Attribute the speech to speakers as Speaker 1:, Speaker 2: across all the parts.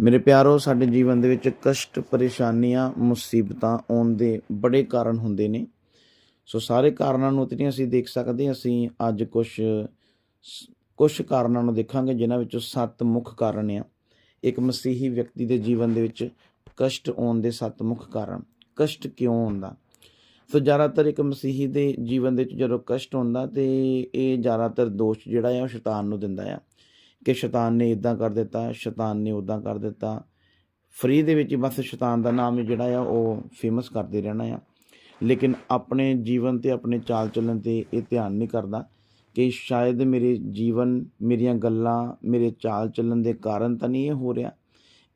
Speaker 1: ਮੇਰੇ ਪਿਆਰੋ, ਸਾਡੇ ਜੀਵਨ ਦੇ ਵਿੱਚ ਕਸ਼ਟ, ਪਰੇਸ਼ਾਨੀਆਂ, ਮੁਸੀਬਤਾਂ ਆਉਣ ਦੇ ਬੜੇ ਕਾਰਨ ਹੁੰਦੇ ਨੇ। ਸੋ ਸਾਰੇ ਕਾਰਨਾਂ ਨੂੰ ਤੇ ਅਸੀਂ ਦੇਖ ਸਕਦੇ ਅਸੀਂ ਅੱਜ ਕੁਝ ਕੁਝ ਕਾਰਨਾਂ ਨੂੰ ਦੇਖਾਂਗੇ, ਜਿਨ੍ਹਾਂ ਵਿੱਚੋਂ ਸੱਤ ਮੁੱਖ ਕਾਰਨ ਆ। ਇੱਕ ਮਸੀਹੀ ਵਿਅਕਤੀ ਦੇ ਜੀਵਨ ਦੇ ਵਿੱਚ ਕਸ਼ਟ ਆਉਣ ਦੇ ਸੱਤ ਮੁੱਖ ਕਾਰਨ। ਕਸ਼ਟ ਕਿਉਂ ਆਉਂਦਾ? ਸੋ ਜ਼ਿਆਦਾਤਰ ਇੱਕ ਮਸੀਹੀ ਦੇ ਜੀਵਨ ਦੇ ਵਿੱਚ ਜਦੋਂ ਕਸ਼ਟ ਹੁੰਦਾ ਤੇ ਇਹ ਜ਼ਿਆਦਾਤਰ ਦੋਸ਼ ਜਿਹੜਾ ਆ, ਉਹ ਸ਼ੈਤਾਨ ਨੂੰ ਦਿੰਦਾ ਆ। ਕਿ ਸ਼ੈਤਾਨ ਨੇ ਇਦਾਂ ਕਰ ਦਿੱਤਾ, ਸ਼ੈਤਾਨ ਨੇ ਉਦਾਂ ਕਰ ਦਿੱਤਾ। ਫਰੀ ਦੇ ਵਿੱਚ ਬਸ ਸ਼ੈਤਾਨ ਦਾ ਨਾਮ ਜਿਹੜਾ ਆ, ਉਹ ਫੇਮਸ ਕਰਦੇ ਰਹਿਣਾ ਆ। ਲੇਕਿਨ ਆਪਣੇ ਜੀਵਨ ਤੇ, ਆਪਣੇ ਚਾਲ ਚੱਲਣ ਤੇ ਇਹ ਧਿਆਨ ਨਹੀਂ ਕਰਦਾ ਕਿ ਸ਼ਾਇਦ ਮੇਰੇ ਜੀਵਨ, ਮੇਰੀਆਂ ਗੱਲਾਂ, ਮੇਰੇ ਚਾਲ ਚੱਲਣ ਦੇ ਕਾਰਨ ਤਾਂ ਨਹੀਂ ਇਹ ਹੋ ਰਿਹਾ।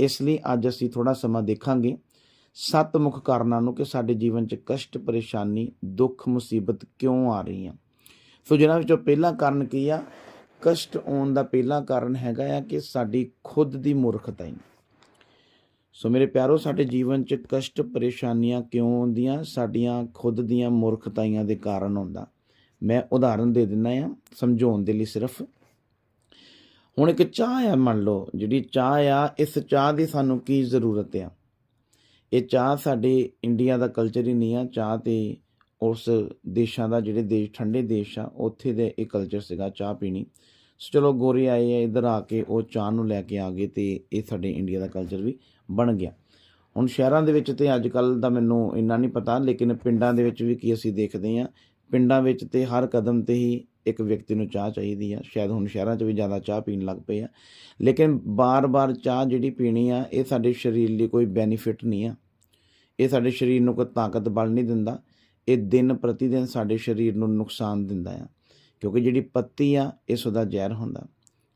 Speaker 1: ਇਸ ਲਈ ਅੱਜ ਅਸੀਂ ਥੋੜਾ ਸਮਾਂ ਦੇਖਾਂਗੇ ਸੱਤ ਮੁੱਖ ਕਾਰਨਾਂ ਨੂੰ ਕਿ ਸਾਡੇ ਜੀਵਨ 'ਚ ਕਸ਼ਟ, ਪਰੇਸ਼ਾਨੀ, ਦੁੱਖ, ਮੁਸੀਬਤ ਕਿਉਂ ਆ ਰਹੀ ਆ ਸੋ ਜਿਹਨਾਂ ਵਿੱਚੋਂ ਪਹਿਲਾ ਕਾਰਨ ਕੀ ਆ? ਕਸ਼ਟ ਆਉਣ ਦਾ ਪਹਿਲਾ ਕਾਰਨ ਹੈਗਾ ਆ ਕਿ ਸਾਡੀ ਖੁਦ ਦੀ ਮੂਰਖਤਾ ਹੀ। ਸੋ ਮੇਰੇ ਪਿਆਰੋ, ਸਾਡੇ ਜੀਵਨ 'ਚ ਕਸ਼ਟ ਪਰੇਸ਼ਾਨੀਆਂ ਕਿਉਂ ਆਉਂਦੀਆਂ? ਸਾਡੀਆਂ ਖੁਦ ਦੀਆਂ ਮੂਰਖਤਾਈਆਂ ਦੇ ਕਾਰਨ ਆਉਂਦਾ ਮੈਂ ਉਦਾਹਰਨ ਦੇ ਦਿੰਦਾ ਆ, ਸਮਝਾਉਣ ਦੇ ਲਈ ਸਿਰਫ। ਹੁਣ ਇੱਕ ਚਾਹ ਆ, ਮੰਨ ਲਓ, ਜਿਹੜੀ ਚਾਹ ਆ, ਇਸ ਚਾਹ ਦੀ ਸਾਨੂੰ ਕੀ ਜ਼ਰੂਰਤ ਆ? ਇਹ ਚਾਹ ਸਾਡੇ ਇੰਡੀਆ ਦਾ ਕਲਚਰ ਹੀ ਨਹੀਂ ਆ। ਚਾਹ ਤੇ ਉਸ ਦੇਸ਼ਾਂ ਦਾ ਜਿਹੜੇ ਦੇਸ਼, ਠੰਡੇ ਦੇਸ਼ ਆ, ਉੱਥੇ ਦੇ ਇਹ ਕਲਚਰ ਸੀਗਾ ਚਾਹ ਪੀਣੀ। ਸੋ ਚਲੋ ਗੋਰੇ ਆਏ ਆ, ਇਧਰ ਆ ਕੇ ਉਹ ਚਾਹ ਨੂੰ ਲੈ ਕੇ ਆ ਗਏ ਤੇ ਇਹ ਸਾਡੇ ਇੰਡੀਆ ਦਾ ਕਲਚਰ ਵੀ ਬਣ ਗਿਆ। ਹੁਣ ਸ਼ਹਿਰਾਂ ਦੇ ਵਿੱਚ ਤੇ ਅੱਜ ਕੱਲ ਦਾ ਮੈਨੂੰ ਇੰਨਾ ਨਹੀਂ ਪਤਾ, ਲੇਕਿਨ ਪਿੰਡਾਂ ਦੇ ਵਿੱਚ ਵੀ ਕੀ ਅਸੀਂ ਦੇਖਦੇ ਆ ਪਿੰਡਾਂ ਵਿੱਚ ਤੇ ਹਰ ਕਦਮ ਤੇ ਹੀ ਇੱਕ ਵਿਅਕਤੀ ਨੂੰ ਚਾਹ ਚਾਹੀਦੀ ਆ। ਸ਼ਾਇਦ ਹੁਣ ਸ਼ਹਿਰਾਂ 'ਚ ਵੀ ਜ਼ਿਆਦਾ ਚਾਹ ਪੀਣ ਲੱਗ ਪਏ ਆ। ਲੇਕਿਨ ਬਾਰ-ਬਾਰ ਚਾਹ ਜਿਹੜੀ ਪੀਣੀ ਆ, ਇਹ ਸਾਡੇ ਸਰੀਰ ਲਈ ਕੋਈ ਬੈਨੀਫਿਟ ਨਹੀਂ ਆ। ਇਹ ਸਾਡੇ ਸਰੀਰ ਨੂੰ ਕੋਈ ਤਾਕਤ ਬਲ ਨਹੀਂ ਦਿੰਦਾ। ਇਹ ਦਿਨ ਪ੍ਰਤੀ ਦਿਨ ਸਾਡੇ ਸਰੀਰ ਨੂੰ ਨੁਕਸਾਨ ਦਿੰਦਾ ਆ। ਕਿਉਂਕਿ ਜਿਹੜੀ ਪੱਤੀ ਆ ਇਸ ਦਾ ਜ਼ਹਿਰ ਹੁੰਦਾ।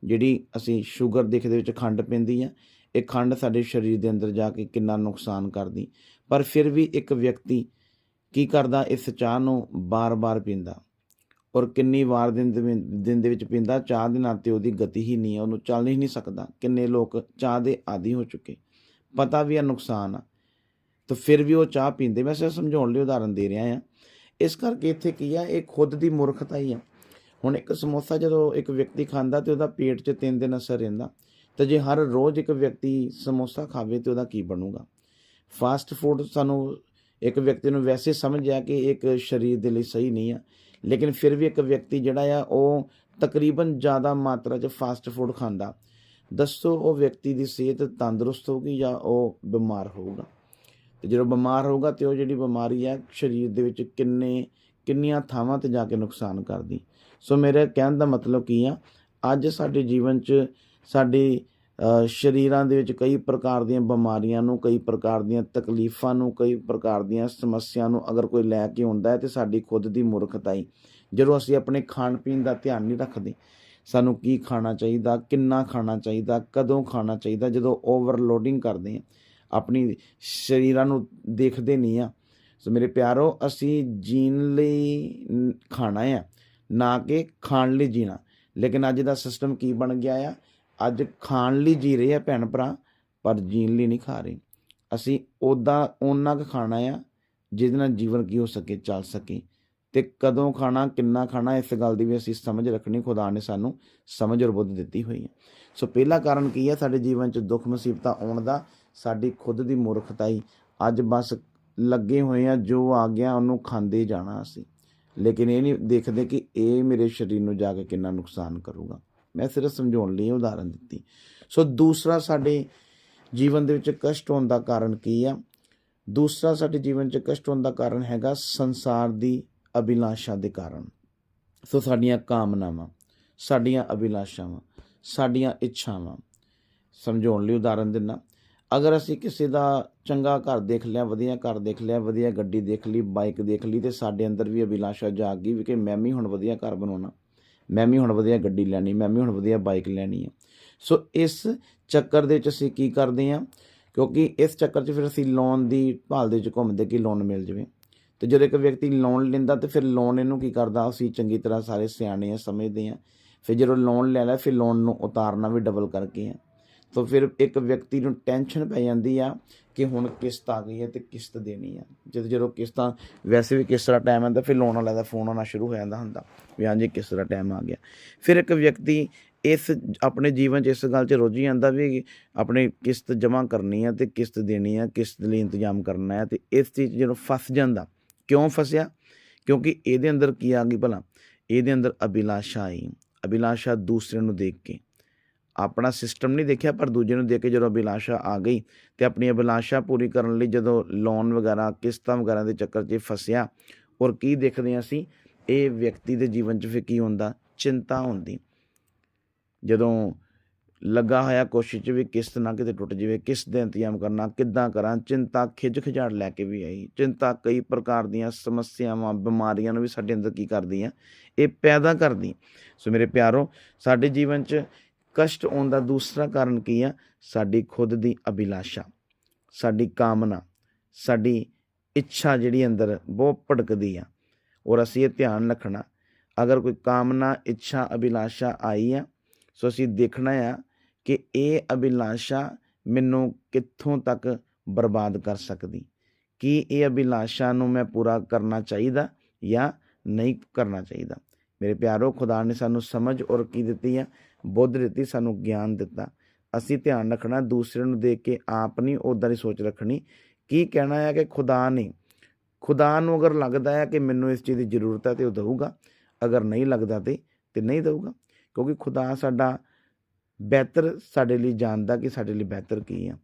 Speaker 1: ਜਿਹੜੀ ਅਸੀਂ ਸ਼ੂਗਰ ਦੇਖਦੇ ਵਿੱਚ ਖੰਡ ਪੈਂਦੀ ਆ, ਇਹ ਖੰਡ ਸਾਡੇ ਸਰੀਰ ਦੇ ਅੰਦਰ ਜਾ ਕੇ ਕਿੰਨਾ ਨੁਕਸਾਨ ਕਰਦੀ। ਪਰ ਫਿਰ ਵੀ ਇੱਕ ਵਿਅਕਤੀ ਕੀ ਕਰਦਾ, ਇਸ ਚਾਹ ਨੂੰ ਬਾਰ-ਬਾਰ ਪੀਂਦਾ। ਔਰ ਕਿੰਨੀ ਵਾਰ ਦਿਨ ਦੇ ਦਿਨ ਦੇ ਵਿੱਚ ਪੀਂਦਾ, ਚਾਹ ਦੇ ਨਾਲ ਤੇ ਉਹਦੀ ਗਤੀ ਹੀ ਨਹੀਂ ਹੈ ਉਹਨੂੰ ਚੱਲ ਹੀ ਨਹੀਂ ਸਕਦਾ। ਕਿੰਨੇ ਲੋਕ ਚਾਹ ਦੇ ਆਦੀ ਹੋ ਚੁੱਕੇ। ਪਤਾ ਵੀ ਆ ਨੁਕਸਾਨ ਆ। ਤਾਂ ਫਿਰ ਵੀ ਉਹ ਚਾਹ ਪੀਂਦੇ। ਮੈਂ ਸਿਰਫ ਸਮਝਾਉਣ ਲਈ ਉਦਾਹਰਨ ਦੇ ਰਿਹਾ ਆ ਇਸ ਕਰਕੇ ਇੱਥੇ ਕੀ ਆ, ਇਹ ਖੁਦ ਦੀ ਮੂਰਖਤਾ ਹੀ ਆ। ਹੁਣ ਇੱਕ ਸਮੋਸਾ ਜਦੋਂ ਇੱਕ ਵਿਅਕਤੀ ਖਾਂਦਾ ਤੇ ਉਹਦਾ ਪੇਟ 'ਚ ਤਿੰਨ ਦਿਨ ਅਸਰ ਰਹਿੰਦਾ, ਤਾਂ ਜੇ ਹਰ ਰੋਜ਼ ਇੱਕ ਵਿਅਕਤੀ ਸਮੋਸਾ ਖਾਵੇ ਤੇ ਉਹਦਾ ਕੀ ਬਣੂਗਾ? ਫਾਸਟ ਫੂਡ ਸਾਨੂੰ ਇੱਕ ਵਿਅਕਤੀ ਨੂੰ ਵੈਸੇ ਸਮਝ ਆ ਕਿ ਇੱਕ ਸਰੀਰ ਦੇ ਲਈ ਸਹੀ ਨਹੀਂ ਆ, ਲੇਕਿਨ ਫਿਰ ਵੀ ਇੱਕ ਵਿਅਕਤੀ ਜਿਹੜਾ ਆ, ਉਹ ਤਕਰੀਬਨ ਜ਼ਿਆਦਾ ਮਾਤਰਾ 'ਚ ਫਾਸਟ ਫੂਡ ਖਾਂਦਾ। ਦੱਸੋ ਉਹ ਵਿਅਕਤੀ ਦੀ ਸਿਹਤ ਤੰਦਰੁਸਤ ਹੋਊਗੀ ਜਾਂ ਉਹ ਬਿਮਾਰ ਹੋਊਗਾ? ਤੇ ਜਦੋਂ ਬਿਮਾਰ ਹੋਊਗਾ ਤੇ ਉਹ ਜਿਹੜੀ ਬਿਮਾਰੀ ਆ ਸਰੀਰ ਦੇ ਵਿੱਚ ਕਿੰਨੇ, ਕਿੰਨੀਆਂ ਥਾਵਾਂ ਤੇ ਜਾ ਕੇ ਨੁਕਸਾਨ ਕਰਦੀ। ਸੋ ਮੇਰੇ ਕਹਿਣ ਦਾ ਮਤਲਬ ਕੀ ਆ, ਅੱਜ ਸਾਡੇ ਜੀਵਨ 'ਚ ਸਾਡੇ ਸ਼ਰੀਰਾਂ ਦੇ ਵਿੱਚ ਕਈ ਪ੍ਰਕਾਰ ਦੀਆਂ ਬਿਮਾਰੀਆਂ ਨੂੰ, ਕਈ ਪ੍ਰਕਾਰ ਦੀਆਂ ਤਕਲੀਫਾਂ ਨੂੰ, ਕਈ ਪ੍ਰਕਾਰ ਦੀਆਂ ਸਮੱਸਿਆ ਨੂੰ ਅਗਰ ਕੋਈ ਲੈ ਕੇ ਆਉਂਦਾ ਹੈ ਤੇ ਸਾਡੀ ਖੁਦ ਦੀ ਮੂਰਖਤਾਈ, ਜਦੋਂ ਅਸੀਂ ਆਪਣੇ ਖਾਣ ਪੀਣ ਦਾ ਧਿਆਨ ਨਹੀਂ ਰੱਖਦੇ, ਸਾਨੂੰ ਕੀ ਖਾਣਾ ਚਾਹੀਦਾ, ਕਿੰਨਾ ਖਾਣਾ ਚਾਹੀਦਾ, ਕਦੋਂ ਖਾਣਾ ਚਾਹੀਦਾ, ਜਦੋਂ ਓਵਰਲੋਡਿੰਗ ਕਰਦੇ ਆ ਆਪਣੀ ਸਰੀਰਾਂ ਨੂੰ ਦੇਖਦੇ ਨਹੀਂ ਆ। ਸੋ ਮੇਰੇ ਪਿਆਰੋ, ਅਸੀਂ ਜੀਣ ਲਈ ਖਾਣਾ ਆ, ਨਾ ਕਿ ਖਾਣ ਲਈ ਜੀਣਾ। ਲੇਕਿਨ ਅੱਜ ਦਾ ਸਿਸਟਮ ਕੀ ਬਣ ਗਿਆ ਆ? ਅੱਜ ਖਾਣ ਲਈ ਜੀ ਰਹੇ ਆ ਭੈਣ ਭਰਾ, ਪਰ ਜੀਣ ਲਈ ਨਹੀਂ ਖਾ ਰਹੇ। ਅਸੀਂ ਉਦਾਂ ਉਹਨਾਂ ਕੁ ਖਾਣਾ ਆ, ਜਿਹਦੇ ਨਾਲ ਜੀਵਨ ਕੀ ਹੋ ਸਕੇ, ਚੱਲ ਸਕੇ। ਤੇ ਕਦੋਂ ਖਾਣਾ, ਕਿੰਨਾ ਖਾਣਾ, ਇਸ ਗੱਲ ਦੀ ਵੀ ਅਸੀਂ ਸਮਝ ਰੱਖਣੀ, ਖੁਦਾ ਨੇ ਸਾਨੂੰ ਸਮਝ ਔਰ ਬੁੱਧ ਦਿੱਤੀ ਹੋਈ ਹੈ ਸੋ ਪਹਿਲਾ ਕਾਰਨ ਕੀ ਹੈ ਸਾਡੇ ਜੀਵਨ 'ਚ ਦੁੱਖ ਮੁਸੀਬਤਾਂ ਆਉਣ ਦਾ ਸਾਡੀ ਖੁਦ ਦੀ ਮੂਰਖਤਾਈ। ਅੱਜ ਬਸ ਲੱਗੇ ਹੋਏ ਆ, ਜੋ ਆ ਗਿਆ ਉਹਨੂੰ ਖਾਂਦੇ ਜਾਣਾ ਅਸੀਂ। ਲੇਕਿਨ ਇਹ ਨਹੀਂ ਦੇਖਦੇ ਕਿ ਇਹ ਮੇਰੇ ਸਰੀਰ ਨੂੰ ਜਾ ਕੇ ਕਿੰਨਾ ਨੁਕਸਾਨ ਕਰੂਗਾ। ਮੈਂ ਸਿਰਫ ਸਮਝਾਉਣ ਲਈ ਉਦਾਹਰਨ ਦਿੱਤੀ। ਸੋ ਦੂਸਰਾ ਸਾਡੇ ਜੀਵਨ ਦੇ ਵਿੱਚ ਕਸ਼ਟ ਹੋਣ ਦਾ ਕਾਰਨ ਕੀ ਆ? ਦੂਸਰਾ ਸਾਡੇ ਜੀਵਨ 'ਚ ਕਸ਼ਟ ਹੋਣ ਦਾ ਕਾਰਨ ਹੈਗਾ ਸੰਸਾਰ ਦੀ ਅਭਿਲਾਸ਼ਾ ਦੇ ਕਾਰਨ। ਸੋ ਸਾਡੀਆਂ ਕਾਮਨਾਵਾਂ, ਸਾਡੀਆਂ ਅਭਿਲਾਸ਼ਾਵਾਂ, ਸਾਡੀਆਂ ਇੱਛਾਵਾਂ। ਸਮਝਾਉਣ ਲਈ ਉਦਾਹਰਨ ਦਿੰਨਾ ਅਗਰ ਅਸੀਂ ਕਿਸੇ ਦਾ ਚੰਗਾ ਘਰ ਦੇਖ ਲਿਆ, ਵਧੀਆ ਘਰ ਦੇਖ ਲਿਆ, ਵਧੀਆ ਗੱਡੀ ਦੇਖ ਲਈ ਬਾਈਕ ਦੇਖ ਲਈ ਤੇ ਸਾਡੇ ਅੰਦਰ ਵੀ ਅਭਿਲਾਸ਼ਾ ਜਾਗ ਗਈ ਵੀ ਕਿ ਮੈਂ ਵੀ ਹੁਣ ਵਧੀਆ ਘਰ ਬਣਾਉਣਾ। ਮੈਂ ਵੀ ਹੁਣ ਵਧੀਆ ਗੱਡੀ ਲੈਣੀ, ਮੈਂ ਵੀ ਹੁਣ ਵਧੀਆ ਬਾਈਕ ਲੈਣੀ ਹੈ ਸੋ ਇਸ ਚੱਕਰ ਦੇ ਵਿੱਚ ਅਸੀਂ ਕੀ ਕਰਦੇ ਹਾਂ ਕਿਉਂਕਿ ਇਸ ਚੱਕਰ 'ਚ ਫਿਰ ਅਸੀਂ ਲੋਨ ਦੀ ਭਾਲ ਦੇ ਵਿੱਚ ਘੁੰਮਦੇ ਕਿ ਲੋਨ ਮਿਲ ਜਾਵੇ। ਤੇ ਜਦੋਂ ਇੱਕ ਵਿਅਕਤੀ ਲੋਨ ਲੈਂਦਾ ਤੇ ਫਿਰ ਲੋਨ ਇਹਨੂੰ ਕੀ ਕਰਦਾ? ਅਸੀਂ ਚੰਗੀ ਤਰ੍ਹਾਂ ਸਾਰੇ ਸਿਆਣੇ ਆ, ਸਮਝਦੇ ਆ। ਫਿਰ ਜਦੋਂ ਲੋਨ ਲੈ ਲਿਆ, ਫਿਰ ਲੋਨ ਨੂੰ ਉਤਾਰਨਾ ਵੀ ਡਬਲ ਕਰਕੇ ਆ। ਤਾਂ ਫਿਰ ਇੱਕ ਵਿਅਕਤੀ ਨੂੰ ਟੈਨਸ਼ਨ ਪੈ ਜਾਂਦੀ ਆ ਕਿ ਹੁਣ ਕਿਸ਼ਤ ਆ ਗਈ ਹੈ ਤੇ ਕਿਸ਼ਤ ਦੇਣੀ ਆ। ਜਦ ਜਦੋਂ ਕਿਸ਼ਤਾਂ ਵੈਸੇ ਵੀ ਕਿਸ ਤਰ੍ਹਾਂ ਟਾਈਮ ਆਉਂਦਾ, ਫਿਰ ਲੋਨ ਵਾਲਾ ਦਾ ਫੋਨ ਆਉਣਾ ਸ਼ੁਰੂ ਹੋ ਜਾਂਦਾ ਹੁੰਦਾ ਵੀ ਹਾਂਜੀ ਕਿਸ ਤਰ੍ਹਾਂ ਟਾਈਮ ਆ ਗਿਆ। ਫਿਰ ਇੱਕ ਵਿਅਕਤੀ ਇਸ ਆਪਣੇ ਜੀਵਨ 'ਚ ਇਸ ਗੱਲ 'ਚ ਰੁੱਝ ਜਾਂਦਾ ਵੀ ਆਪਣੇ ਕਿਸ਼ਤ ਜਮ੍ਹਾਂ ਕਰਨੀ ਆ ਤੇ ਕਿਸ਼ਤ ਦੇਣੀ ਆ, ਕਿਸ਼ਤ ਲਈ ਇੰਤਜ਼ਾਮ ਕਰਨਾ ਹੈ ਤੇ ਇਸ ਚੀਜ਼ 'ਚ ਜਦੋਂ ਫਸ ਜਾਂਦਾ, ਕਿਉਂ ਫਸਿਆ? ਕਿਉਂਕਿ ਇਹਦੇ ਅੰਦਰ ਕੀ ਆ ਗਈ ਭਲਾ? ਇਹਦੇ ਅੰਦਰ ਅਭਿਲਾਸ਼ਾ ਆਈ। ਅਭਿਲਾਸ਼ਾ ਦੂਸਰੇ ਨੂੰ ਦੇਖ ਕੇ। ਆਪਣਾ ਸਿਸਟਮ ਨਹੀਂ ਦੇਖਿਆ, ਪਰ ਦੂਜੇ ਨੂੰ ਦੇਖ ਕੇ ਜਦੋਂ ਅਭਿਲਾਸ਼ਾ ਆ ਗਈ ਤੇ ਆਪਣੀ ਅਭਿਲਾਸ਼ਾ ਪੂਰੀ ਕਰਨ ਲਈ ਜਦੋਂ ਲੋਨ ਵਗੈਰਾ, ਕਿਸ਼ਤਾਂ ਵਗੈਰਾ ਦੇ ਚੱਕਰ 'ਚ ਫਸਿਆ, ਔਰ ਕੀ ਦੇਖਦੇ ਹਾਂ ਅਸੀਂ? ਇਹ ਵਿਅਕਤੀ ਦੇ ਜੀਵਨ 'ਚ ਫਿਰ ਕੀ ਹੁੰਦਾ? ਚਿੰਤਾ ਹੁੰਦੀ। ਜਦੋਂ ਲੱਗਾ ਹੋਇਆ ਕੋਸ਼ਿਸ਼ 'ਚ ਵੀ ਕਿਸ਼ਤ ਨਾ ਕਿਤੇ ਟੁੱਟ ਜਾਵੇ ਕਿਸ ਦਾ ਇੰਤਜ਼ਾਮ ਕਰਨਾ, ਕਿੱਦਾਂ ਕਰਾਂ? ਚਿੰਤਾ ਖਿਜ ਖਿਜਾੜ ਲੈ ਕੇ ਵੀ ਆਈ। ਚਿੰਤਾ ਕਈ ਪ੍ਰਕਾਰ ਦੀਆਂ ਸਮੱਸਿਆਵਾਂ, ਬਿਮਾਰੀਆਂ ਨੂੰ ਵੀ ਸਾਡੇ ਅੰਦਰ ਕੀ ਕਰਦੀਆਂ ਇਹ ਪੈਦਾ ਕਰਦੀ। ਸੋ ਮੇਰੇ ਪਿਆਰੋ, ਸਾਡੇ ਜੀਵਨ 'ਚ ਕਸ਼ਟ ਆਉਣ ਦਾ ਦੂਸਰਾ ਕਾਰਨ ਕੀ ਆ? ਸਾਡੀ ਖੁਦ ਦੀ ਅਭਿਲਾਸ਼ਾ, ਸਾਡੀ ਕਾਮਨਾ, ਸਾਡੀ ਇੱਛਾ ਜਿਹੜੀ ਅੰਦਰ ਬਹੁਤ ਭੜਕਦੀ ਆ। ਔਰ ਅਸੀਂ ਇਹ ਧਿਆਨ ਰੱਖਣਾ, ਅਗਰ ਕੋਈ ਕਾਮਨਾ, ਇੱਛਾ, ਅਭਿਲਾਸ਼ਾ ਆਈ ਆ, ਸੋ ਅਸੀਂ ਦੇਖਣਾ ਆ ਕਿ ਇਹ ਅਭਿਲਾਸ਼ਾ ਮੈਨੂੰ ਕਿੱਥੋਂ ਤੱਕ ਬਰਬਾਦ ਕਰ ਸਕਦੀ? ਕੀ ਇਹ ਅਭਿਲਾਸ਼ਾ ਨੂੰ ਮੈਂ ਪੂਰਾ ਕਰਨਾ ਚਾਹੀਦਾ ਜਾਂ ਨਹੀਂ ਕਰਨਾ ਚਾਹੀਦਾ? ਮੇਰੇ ਪਿਆਰੋ, ਖੁਦਾ ਨੇ ਸਾਨੂੰ ਸਮਝ ਔਰ ਕੀ ਦਿੱਤੀ ਆ ਬੁੱਧ ਦਿੱਤੀ ਸਾਨੂੰ ਗਿਆਨ ਦਿੱਤਾ। ਅਸੀਂ ਧਿਆਨ ਰੱਖਣਾ, ਦੂਸਰੇ ਨੂੰ ਦੇਖ ਕੇ ਆਪ ਨਹੀਂ ਉਦਾਂ ਦੀ ਸੋਚ ਰੱਖਣੀ। ਕੀ ਕਹਿਣਾ ਹੈ ਕਿ ਖੁਦਾ ਨੇ? ਖੁਦਾ ਨੂੰ ਅਗਰ ਲੱਗਦਾ ਹੈ ਕਿ ਮੈਨੂੰ ਇਸ ਚੀਜ਼ ਦੀ ਜ਼ਰੂਰਤ ਹੈ ਤੇ ਉਹ ਦਊਗਾ। ਅਗਰ ਨਹੀਂ ਲੱਗਦਾ ਤੇ ਤੇ ਨਹੀਂ ਦਊਗਾ। ਕਿਉਂਕਿ ਖੁਦਾ ਸਾਡਾ ਬਿਹਤਰ ਸਾਡੇ ਲਈ ਜਾਣਦਾ ਕਿ ਸਾਡੇ ਲਈ ਬਿਹਤਰ ਕੀ ਆ।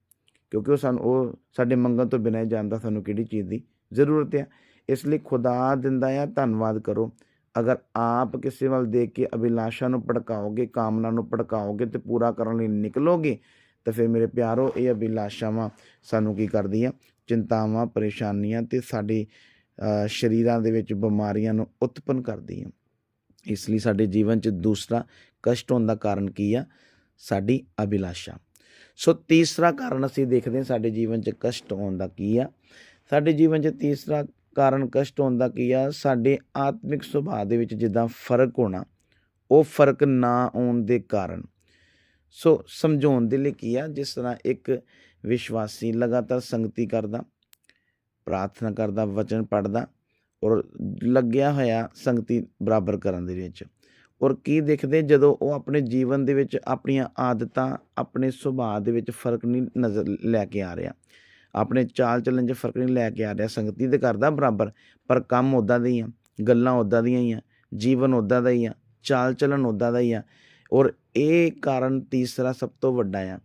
Speaker 1: ਕਿਉਂਕਿ ਉਹ ਸਾਨੂੰ, ਉਹ ਸਾਡੇ ਮੰਗਣ ਤੋਂ ਬਿਨਾਂ ਹੀ ਜਾਣਦਾ ਸਾਨੂੰ ਕਿਹੜੀ ਚੀਜ਼ ਦੀ ਜ਼ਰੂਰਤ ਹੈ ਇਸ ਲਈ ਖੁਦਾ ਦਿੰਦਾ ਆ, ਧੰਨਵਾਦ ਕਰੋ। ਅਗਰ ਆਪ ਕਿਸੇ ਵੱਲ ਦੇਖ ਕੇ ਅਭਿਲਾਸ਼ਾ ਨੂੰ ਭੜਕਾਓਗੇ, ਕਾਮਨਾ ਨੂੰ ਭੜਕਾਓਗੇ ਤੇ ਪੂਰਾ ਕਰਨ ਲਈ ਨਿਕਲੋਗੇ, ਤਾਂ ਫਿਰ ਮੇਰੇ ਪਿਆਰੋ, ਇਹ ਅਭਿਲਾਸ਼ਾਵਾਂ ਸਾਨੂੰ ਕੀ ਕਰਦੀਆਂ? ਚਿੰਤਾਵਾਂ, ਪਰੇਸ਼ਾਨੀਆਂ ਤੇ ਸਾਡੇ ਸ਼ਰੀਰਾਂ ਦੇ ਵਿੱਚ ਬਿਮਾਰੀਆਂ ਨੂੰ ਉਤਪੰਨ ਕਰਦੀਆਂ। ਇਸ ਲਈ ਸਾਡੇ ਜੀਵਨ 'ਚ ਦੂਸਰਾ ਕਸ਼ਟ ਹੋਣ ਦਾ ਕਾਰਨ ਕੀ ਆ? ਸਾਡੀ ਅਭਿਲਾਸ਼ਾ। ਸੋ ਤੀਸਰਾ ਕਾਰਨ ਅਸੀਂ ਦੇਖਦੇ ਹਾਂ ਸਾਡੇ ਜੀਵਨ 'ਚ ਕਸ਼ਟ ਹੋਣ ਦਾ ਕੀ ਆ? ਸਾਡੇ ਜੀਵਨ 'ਚ ਤੀਸਰਾ ਕਾਰਨ ਕਸ਼ਟ ਹੋਣ ਦਾ ਕੀ ਆ? ਸਾਡੇ ਆਤਮਿਕ ਸੁਭਾਅ ਦੇ ਵਿੱਚ ਜਿੱਦਾਂ ਫ਼ਰਕ ਹੋਣਾ, ਉਹ ਫ਼ਰਕ ਨਾ ਆਉਣ ਦੇ ਕਾਰਨ। ਸੋ ਸਮਝਾਉਣ ਦੇ ਲਈ ਕੀ ਆ? ਜਿਸ ਤਰ੍ਹਾਂ ਇੱਕ ਵਿਸ਼ਵਾਸੀ ਲਗਾਤਾਰ ਸੰਗਤੀ ਕਰਦਾ, ਪ੍ਰਾਰਥਨਾ ਕਰਦਾ, ਵਚਨ ਪੜਦਾ ਔਰ ਲੱਗਿਆ ਹੋਇਆ ਸੰਗਤੀ ਬਰਾਬਰ ਕਰਨ ਦੇ ਵਿੱਚ ਔਰ ਕੀ ਦੇਖਦੇ ਜਦੋਂ ਉਹ ਆਪਣੇ ਜੀਵਨ ਦੇ ਵਿੱਚ ਆਪਣੀਆਂ ਆਦਤਾਂ, ਆਪਣੇ ਸੁਭਾਅ ਦੇ ਵਿੱਚ ਫ਼ਰਕ ਨਹੀਂ ਨਜ਼ਰ ਲੈ ਕੇ ਆ ਰਿਹਾ। ਆਪਣੇ ਚਾਲ ਚੱਲਣ 'ਚ ਫ਼ਰਕ ਨਹੀਂ ਲੈ ਕੇ ਆ ਰਿਹਾ, ਸੰਗਤੀ ਤੇ ਕਰਦਾ ਬਰਾਬਰ, ਪਰ ਕੰਮ ਉਦਾਂ ਦੇ ਹੀ ਆ, ਗੱਲਾਂ ਉਦਾਂ ਦੀਆਂ ਹੀ ਆ, ਜੀਵਨ ਉਦਾਂ ਦਾ ਹੀ ਆ, ਚਾਲ ਚੱਲਣ ਉਦਾਂ ਦਾ ਹੀ ਆ, ਔਰ ਇਹ ਕਾਰਨ ਤੀਸਰਾ ਸਭ ਤੋਂ ਵੱਡਾ ਆ।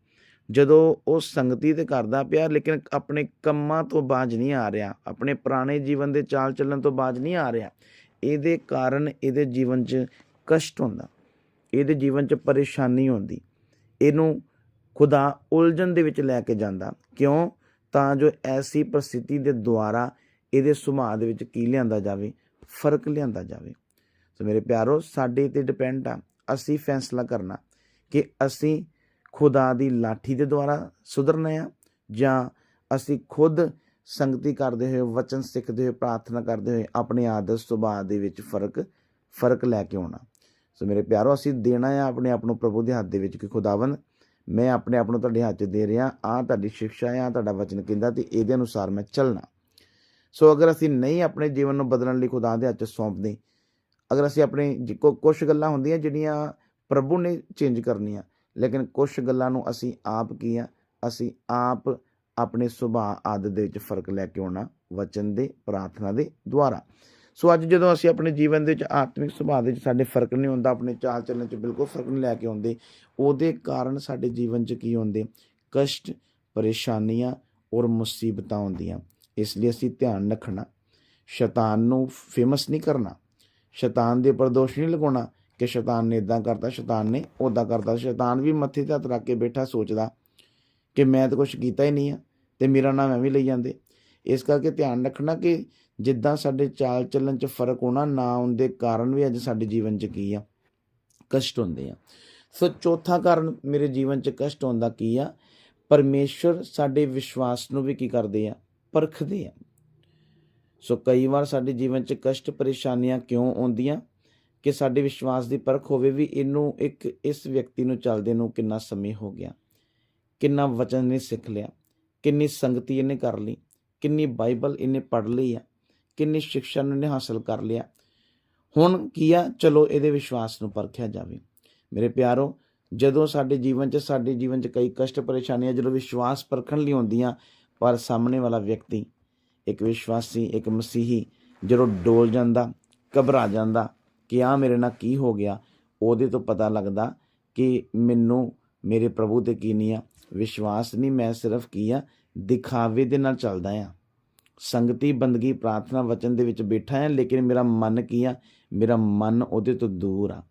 Speaker 1: ਜਦੋਂ ਉਹ ਸੰਗਤੀ ਤੇ ਕਰਦਾ ਪਿਆ, ਲੇਕਿਨ ਆਪਣੇ ਕੰਮਾਂ ਤੋਂ ਬਾਜ ਨਹੀਂ ਆ ਰਿਹਾ, ਆਪਣੇ ਪੁਰਾਣੇ ਜੀਵਨ ਦੇ ਚਾਲ ਚੱਲਣ ਤੋਂ ਬਾਜ ਨਹੀਂ ਆ ਰਿਹਾ, ਇਹਦੇ ਕਾਰਨ ਇਹਦੇ ਜੀਵਨ 'ਚ ਕਸ਼ਟ ਹੁੰਦਾ, ਇਹਦੇ ਜੀਵਨ 'ਚ ਪਰੇਸ਼ਾਨੀ ਹੁੰਦੀ, ਇਹਨੂੰ ਖੁਦਾ ਉਲਝਣ ਦੇ ਵਿੱਚ ਲੈ ਕੇ ਜਾਂਦਾ। ਕਿਉਂ? ਤਾਂ ਜੋ ਐਸੀ ਪ੍ਰਸਥਿਤੀ ਦੇ ਦੁਆਰਾ ਇਹਦੇ ਸੁਭਾਅ ਦੇ ਵਿੱਚ ਕੀ ਲਿਆਂਦਾ ਜਾਵੇ, ਫ਼ਰਕ ਲਿਆਂਦਾ ਜਾਵੇ। ਸੋ ਮੇਰੇ ਪਿਆਰੋ, ਸਾਡੇ ਤੇ ਡਿਪੈਂਡ ਆ। ਅਸੀਂ ਫੈਸਲਾ ਕਰਨਾ ਕਿ ਅਸੀਂ ਖੁਦਾ ਦੀ ਲਾਠੀ ਦੇ ਦੁਆਰਾ ਸੁਧਰਨਾ ਆ ਜਾਂ ਅਸੀਂ ਖੁਦ ਸੰਗਤੀ ਕਰਦੇ ਹੋਏ, ਵਚਨ ਸਿੱਖਦੇ ਹੋਏ, ਪ੍ਰਾਰਥਨਾ ਕਰਦੇ ਹੋਏ ਆਪਣੇ ਆਦਤ ਸੁਭਾਅ ਦੇ ਵਿੱਚ ਫ਼ਰਕ ਫ਼ਰਕ ਲੈ ਕੇ ਆਉਣਾ। ਸੋ ਮੇਰੇ ਪਿਆਰੋ, ਅਸੀਂ ਦੇਣਾ ਆ ਆਪਣੇ ਆਪ ਨੂੰ ਪ੍ਰਭੂ ਦੇ ਹੱਥ ਦੇ ਵਿੱਚ ਕਿ ਖੁਦਾਵੰਦ ਮੈਂ ਆਪਣੇ ਆਪ ਨੂੰ ਤੁਹਾਡੇ ਹੱਥ 'ਚ ਦੇ ਰਿਹਾ ਆ ਤੁਹਾਡੀ ਸਿੱਖਿਆ ਆ ਤੁਹਾਡਾ ਵਚਨ ਕਹਿੰਦਾ ਤੇ ਇਹਦੇ ਅਨੁਸਾਰ ਮੈਂ ਚੱਲਣਾ। ਸੋ ਅਗਰ ਅਸੀਂ ਨਹੀਂ ਆਪਣੇ ਜੀਵਨ ਨੂੰ ਬਦਲਣ ਲਈ ਖੁਦਾ ਦੇ ਹੱਥ 'ਚ ਸੌਂਪਦੇ, ਅਗਰ ਅਸੀਂ ਆਪਣੇ ਕੁਝ ਗੱਲਾਂ ਹੁੰਦੀਆਂ ਜਿਹੜੀਆਂ ਪ੍ਰਭੂ ਨੇ ਚੇਂਜ ਕਰਨੀਆਂ, ਲੇਕਿਨ ਕੁਝ ਗੱਲਾਂ ਨੂੰ ਅਸੀਂ ਆਪ ਕੀ ਆ, ਅਸੀਂ ਆਪ ਆਪਣੇ ਸੁਭਾਅ ਆਦਤ ਦੇ ਵਿੱਚ ਫ਼ਰਕ ਲੈ ਕੇ ਆਉਣਾ, ਵਚਨ ਦੇ, ਪ੍ਰਾਰਥਨਾ ਦੇ ਦੁਆਰਾ। ਸੋ ਅੱਜ ਜਦੋਂ ਅਸੀਂ ਆਪਣੇ ਜੀਵਨ ਦੇ ਵਿੱਚ ਆਤਮਿਕ ਸੁਭਾਅ ਦੇ ਵਿੱਚ ਸਾਡੇ ਫ਼ਰਕ ਨਹੀਂ ਹੁੰਦਾ, ਆਪਣੇ ਚਾਲ ਚੱਲਣ 'ਚ ਬਿਲਕੁਲ ਫ਼ਰਕ ਨਹੀਂ ਲੈ ਕੇ ਆਉਂਦੇ, ਉਹਦੇ ਕਾਰਨ ਸਾਡੇ ਜੀਵਨ 'ਚ ਕੀ ਹੁੰਦੇ ਕਸ਼ਟ, ਪਰੇਸ਼ਾਨੀਆਂ ਔਰ ਮੁਸੀਬਤਾਂ ਆਉਂਦੀਆਂ। ਇਸ ਲਈ ਅਸੀਂ ਧਿਆਨ ਰੱਖਣਾ। ਸ਼ੈਤਾਨ ਨੂੰ ਫੇਮਸ ਨਹੀਂ ਕਰਨਾ। ਸ਼ੈਤਾਨ ਦੇ ਉੱਪਰ ਦੋਸ਼ ਨਹੀਂ ਲਗਾਉਣਾ ਕਿ ਸ਼ੈਤਾਨ ਨੇ ਇਦਾਂ ਕਰਤਾ, ਸ਼ੈਤਾਨ ਨੇ ਉਦਾਂ ਕਰਤਾ। ਸ਼ੈਤਾਨ ਵੀ ਮੱਥੇ ਤੇ ਹੱਥ ਰੱਖ ਕੇ ਬੈਠਾ ਸੋਚਦਾ ਕਿ ਮੈਂ ਤਾਂ ਕੁਝ ਕੀਤਾ ਹੀ ਨਹੀਂ ਆ ਤੇ ਮੇਰਾ ਨਾਮ ਐਵੇਂ ਲਈ ਜਾਂਦੇ। ਇਸ ਕਰਕੇ ਧਿਆਨ ਰੱਖਣਾ ਕਿ ਜਿੱਦਾਂ ਸਾਡੇ ਚਾਲ ਚੱਲਣ 'ਚ ਫ਼ਰਕ ਹੋਣਾ ਨਾ ਆਉਣ ਦੇ ਕਾਰਨ ਵੀ ਅੱਜ ਸਾਡੇ ਜੀਵਨ 'ਚ ਕੀ ਆ? ਕਸ਼ਟ ਹੁੰਦੇ ਆ। ਸੋ ਚੌਥਾ ਕਾਰਨ ਮੇਰੇ ਜੀਵਨ 'ਚ ਕਸ਼ਟ ਹੁੰਦਾ ਕੀ ਆ? ਪਰਮੇਸ਼ਰ ਸਾਡੇ ਵਿਸ਼ਵਾਸ ਨੂੰ ਵੀ ਕੀ ਕਰਦੇ ਆ? ਪਰਖਦੇ ਆ। ਸੋ ਕਈ ਵਾਰ ਸਾਡੇ ਜੀਵਨ 'ਚ ਕਸ਼ਟ ਪਰੇਸ਼ਾਨੀਆਂ ਕਿਉਂ ਆਉਂਦੀਆਂ? ਕਿ ਸਾਡੇ ਵਿਸ਼ਵਾਸ ਦੀ ਪਰਖ ਹੋਵੇ ਵੀ ਇਹਨੂੰ ਇੱਕ ਇਸ ਵਿਅਕਤੀ ਨੂੰ ਚੱਲਦੇ ਨੂੰ ਕਿੰਨਾ ਸਮੇਂ ਹੋ ਗਿਆ? ਕਿੰਨਾ ਵਚਨ ਨੇ ਸਿੱਖ ਲਿਆ? ਕਿੰਨੀ ਸੰਗਤੀ ਇਹਨੇ ਕਰ ਲਈ? ਕਿੰਨੀ ਬਾਈਬਲ ਇਹਨੇ ਪੜ੍ਹ ਲਈ ਆ, ਕਿੰਨੀ ਸਿੱਖਿਆ ਇਹਨੇ ਹਾਸਲ ਕਰ ਲਿਆ। ਹੁਣ ਕੀ ਆ? ਚਲੋ ਇਹਦੇ ਵਿਸ਼ਵਾਸ ਨੂੰ ਪਰਖਿਆ ਜਾਵੇ। ਮੇਰੇ ਪਿਆਰੋ, ਜਦੋਂ ਸਾਡੇ ਜੀਵਨ 'ਚ, ਸਾਡੇ ਜੀਵਨ 'ਚ ਕਈ ਕਸ਼ਟ ਪਰੇਸ਼ਾਨੀਆਂ, ਜਦੋਂ ਵਿਸ਼ਵਾਸ ਪਰਖਣ ਲਈ ਹੁੰਦੀਆਂ ਪਰ ਸਾਹਮਣੇ ਵਾਲਾ ਵਿਅਕਤੀ, ਇੱਕ ਵਿਸ਼ਵਾਸੀ, ਇੱਕ ਮਸੀਹੀ, ਜਦੋਂ ਡੋਲ ਜਾਂਦਾ, ਘਬਰਾ ਜਾਂਦਾ ਕਿ ਆ ਮੇਰੇ ਨਾਲ ਕੀ ਹੋ ਗਿਆ, ਉਹਦੇ ਤੋਂ ਪਤਾ ਲੱਗਦਾ ਕਿ ਮੈਨੂੰ, ਮੇਰੇ ਪ੍ਰਭੂ ਤੇ ਕੀ ਨਹੀਂ ਆ। ਵਿਸ਼ਵਾਸ ਨਹੀਂ, ਮੈਂ ਸਿਰਫ ਕੀ ਆ? ਦਿਖਾਵੇ ਦੇ ਨਾਲ ਚੱਲਦਾ ਆ। ਸੰਗਤੀ, ਬੰਦਗੀ, ਪ੍ਰਾਰਥਨਾ, ਵਚਨ ਦੇ ਵਿੱਚ ਬੈਠਾ ਆ, ਲੇਕਿਨ ਮੇਰਾ ਮਨ ਕੀ ਆ? ਮੇਰਾ ਮਨ ਉਹਦੇ ਤੋਂ ਦੂਰ ਆ।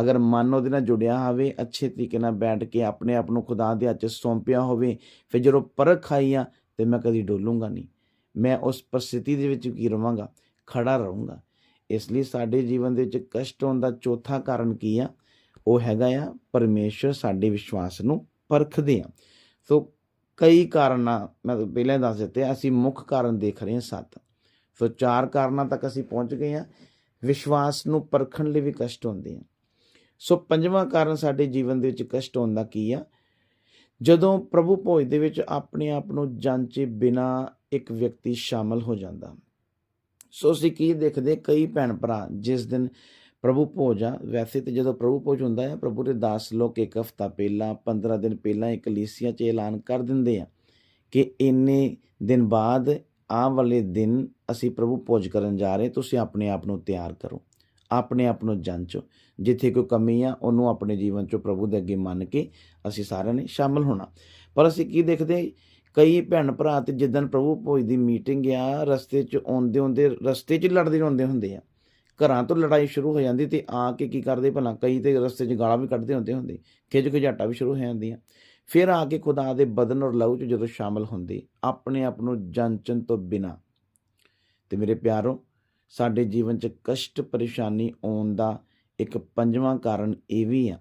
Speaker 1: ਅਗਰ ਮਨ ਉਹਦੇ ਨਾਲ ਜੁੜਿਆ ਹੋਵੇ, ਅੱਛੇ ਤਰੀਕੇ ਨਾਲ ਬੈਠ ਕੇ ਆਪਣੇ ਆਪ ਨੂੰ ਖੁਦਾ ਦੇ ਹੱਥ ਸੌਂਪਿਆ ਹੋਵੇ, ਫਿਰ ਜਦੋਂ ਪਰਖ ਆਈ ਆ, ਤੇ ਮੈਂ ਕਦੀ ਡੋਲੂੰਗਾ ਨਹੀਂ। ਮੈਂ ਉਸ ਪਰਿਸਥਿਤੀ ਦੇ ਵਿੱਚ ਕੀ ਰਵਾਂਗਾ? ਖੜਾ ਰਹੂੰਗਾ। ਇਸ ਲਈ ਸਾਡੇ ਜੀਵਨ ਦੇ ਵਿੱਚ ਕਸ਼ਟ ਹੋਣ ਦਾ ਚੌਥਾ ਕਾਰਨ ਕੀ ਆ? ਉਹ ਹੈਗਾ ਆ ਪਰਮੇਸ਼ਰ ਸਾਡੇ ਵਿਸ਼ਵਾਸ ਨੂੰ ਪਰਖਦੇ ਆ। ਸੋ ਕਈ ਕਾਰਨਾਂ, ਮੈਂ ਪਹਿਲਾਂ ਦੱਸ ਦਿੱਤੇ ਅਸੀਂ ਮੁੱਖ ਕਾਰਨ ਦੇਖ ਰਹੇ ਹਾਂ ਸੱਤ। ਸੋ ਚਾਰ ਕਾਰਨਾਂ ਤੱਕ ਅਸੀਂ ਪਹੁੰਚ ਗਏ ਹਾਂ, ਵਿਸ਼ਵਾਸ ਨੂੰ ਪਰਖਣ ਲਈ ਵੀ ਕਸ਼ਟ ਹੁੰਦੇ ਆ। ਸੋ ਪੰਜਵਾਂ ਕਾਰਨ ਸਾਡੇ ਜੀਵਨ ਦੇ ਵਿੱਚ ਕਸ਼ਟ ਹੋਣ ਦਾ ਕੀ ਆ? ਜਦੋਂ ਪ੍ਰਭੂ ਭੋਜ ਦੇ ਵਿੱਚ ਆਪਣੇ ਆਪ ਨੂੰ ਜਾਂਚੇ ਬਿਨਾ ਇੱਕ ਵਿਅਕਤੀ ਸ਼ਾਮਲ ਹੋ ਜਾਂਦਾ। ਸੋ ਅਸੀਂ ਕੀ ਦੇਖਦੇ ਕਈ ਭੈਣ ਭਰਾ ਜਿਸ ਦਿਨ ਪ੍ਰਭੂ ਭੋਜ ਆ। ਵੈਸੇ ਤੇ ਜਦੋਂ ਪ੍ਰਭੂ ਭੋਜ ਹੁੰਦਾ ਹੈ, ਪ੍ਰਭੂ ਦੇ ਦਾਸ ਲੋਕ ਇੱਕ ਹਫਤਾ ਪਹਿਲਾਂ 15 ਦਿਨ ਪਹਿਲਾਂ ਇੱਕ ਕਲੀਸਿਆ 'ਚ ਐਲਾਨ ਕਰ ਦਿੰਦੇ ਆ ਕਿ ਇੰਨੇ ਦਿਨ ਬਾਅਦ ਆਹ ਵਾਲੇ ਦਿਨ ਅਸੀਂ ਪ੍ਰਭੂ ਭੋਜ ਕਰਨ ਜਾ ਰਹੇ, ਤੁਸੀਂ ਆਪਣੇ ਆਪ ਨੂੰ ਤਿਆਰ ਕਰੋ। ਆਪਣੇ ਆਪ ਨੂੰ ਜਾਂਚੋ। ਜਿੱਥੇ ਕੋਈ ਕਮੀ ਆ, ਉਹਨੂੰ ਆਪਣੇ ਜੀਵਨ 'ਚੋਂ ਪ੍ਰਭੂ ਦੇ ਅੱਗੇ ਮੰਨ ਕੇ ਅਸੀਂ ਸਾਰਿਆਂ ਨੇ ਸ਼ਾਮਲ ਹੋਣਾ। ਪਰ ਅਸੀਂ ਕੀ ਦੇਖਦੇ, ਕਈ ਭੈਣ ਭਰਾ ਤੇ ਜਿੱਦਣ ਪ੍ਰਭੂ ਭੋਜ ਦੀ ਮੀਟਿੰਗ ਆ, ਰਸਤੇ 'ਚ ਆਉਂਦੇ ਆਉਂਦੇ ਰਸਤੇ 'ਚ ਲੜਦੇ ਰਹਿੰਦੇ ਹੁੰਦੇ ਆ। ਘਰਾਂ ਤੋਂ ਲੜਾਈ ਸ਼ੁਰੂ ਹੋ ਜਾਂਦੀ ਤੇ ਆ ਕੇ ਕੀ ਕਰਦੇ? ਭਲਾ ਕਈ ਤੇ ਰਸਤੇ 'ਚ ਗਾਲਾਂ ਵੀ ਕੱਢਦੇ ਹੁੰਦੇ ਹੁੰਦੇ ਖਿੱਚ ਖਿਜਾਟਾ ਵੀ ਸ਼ੁਰੂ ਹੋ ਜਾਂਦੀਆਂ। ਫਿਰ ਆ ਕੇ ਖੁਦਾ ਦੇ ਬਦਨ ਔਰ ਲਹੂ 'ਚ ਜਦੋਂ ਸ਼ਾਮਲ ਹੁੰਦੇ, ਆਪਣੇ ਆਪ ਨੂੰ ਜਾਂਚਣ ਤੋਂ ਬਿਨਾ। ਤੇ ਮੇਰੇ ਪਿਆਰੋ, ਸਾਡੇ ਜੀਵਨ 'ਚ ਕਸ਼ਟ ਪਰੇਸ਼ਾਨੀ ਆਉਣ ਦਾ ਇੱਕ ਪੰਜਵਾਂ ਕਾਰਨ ਇਹ ਵੀ ਆ।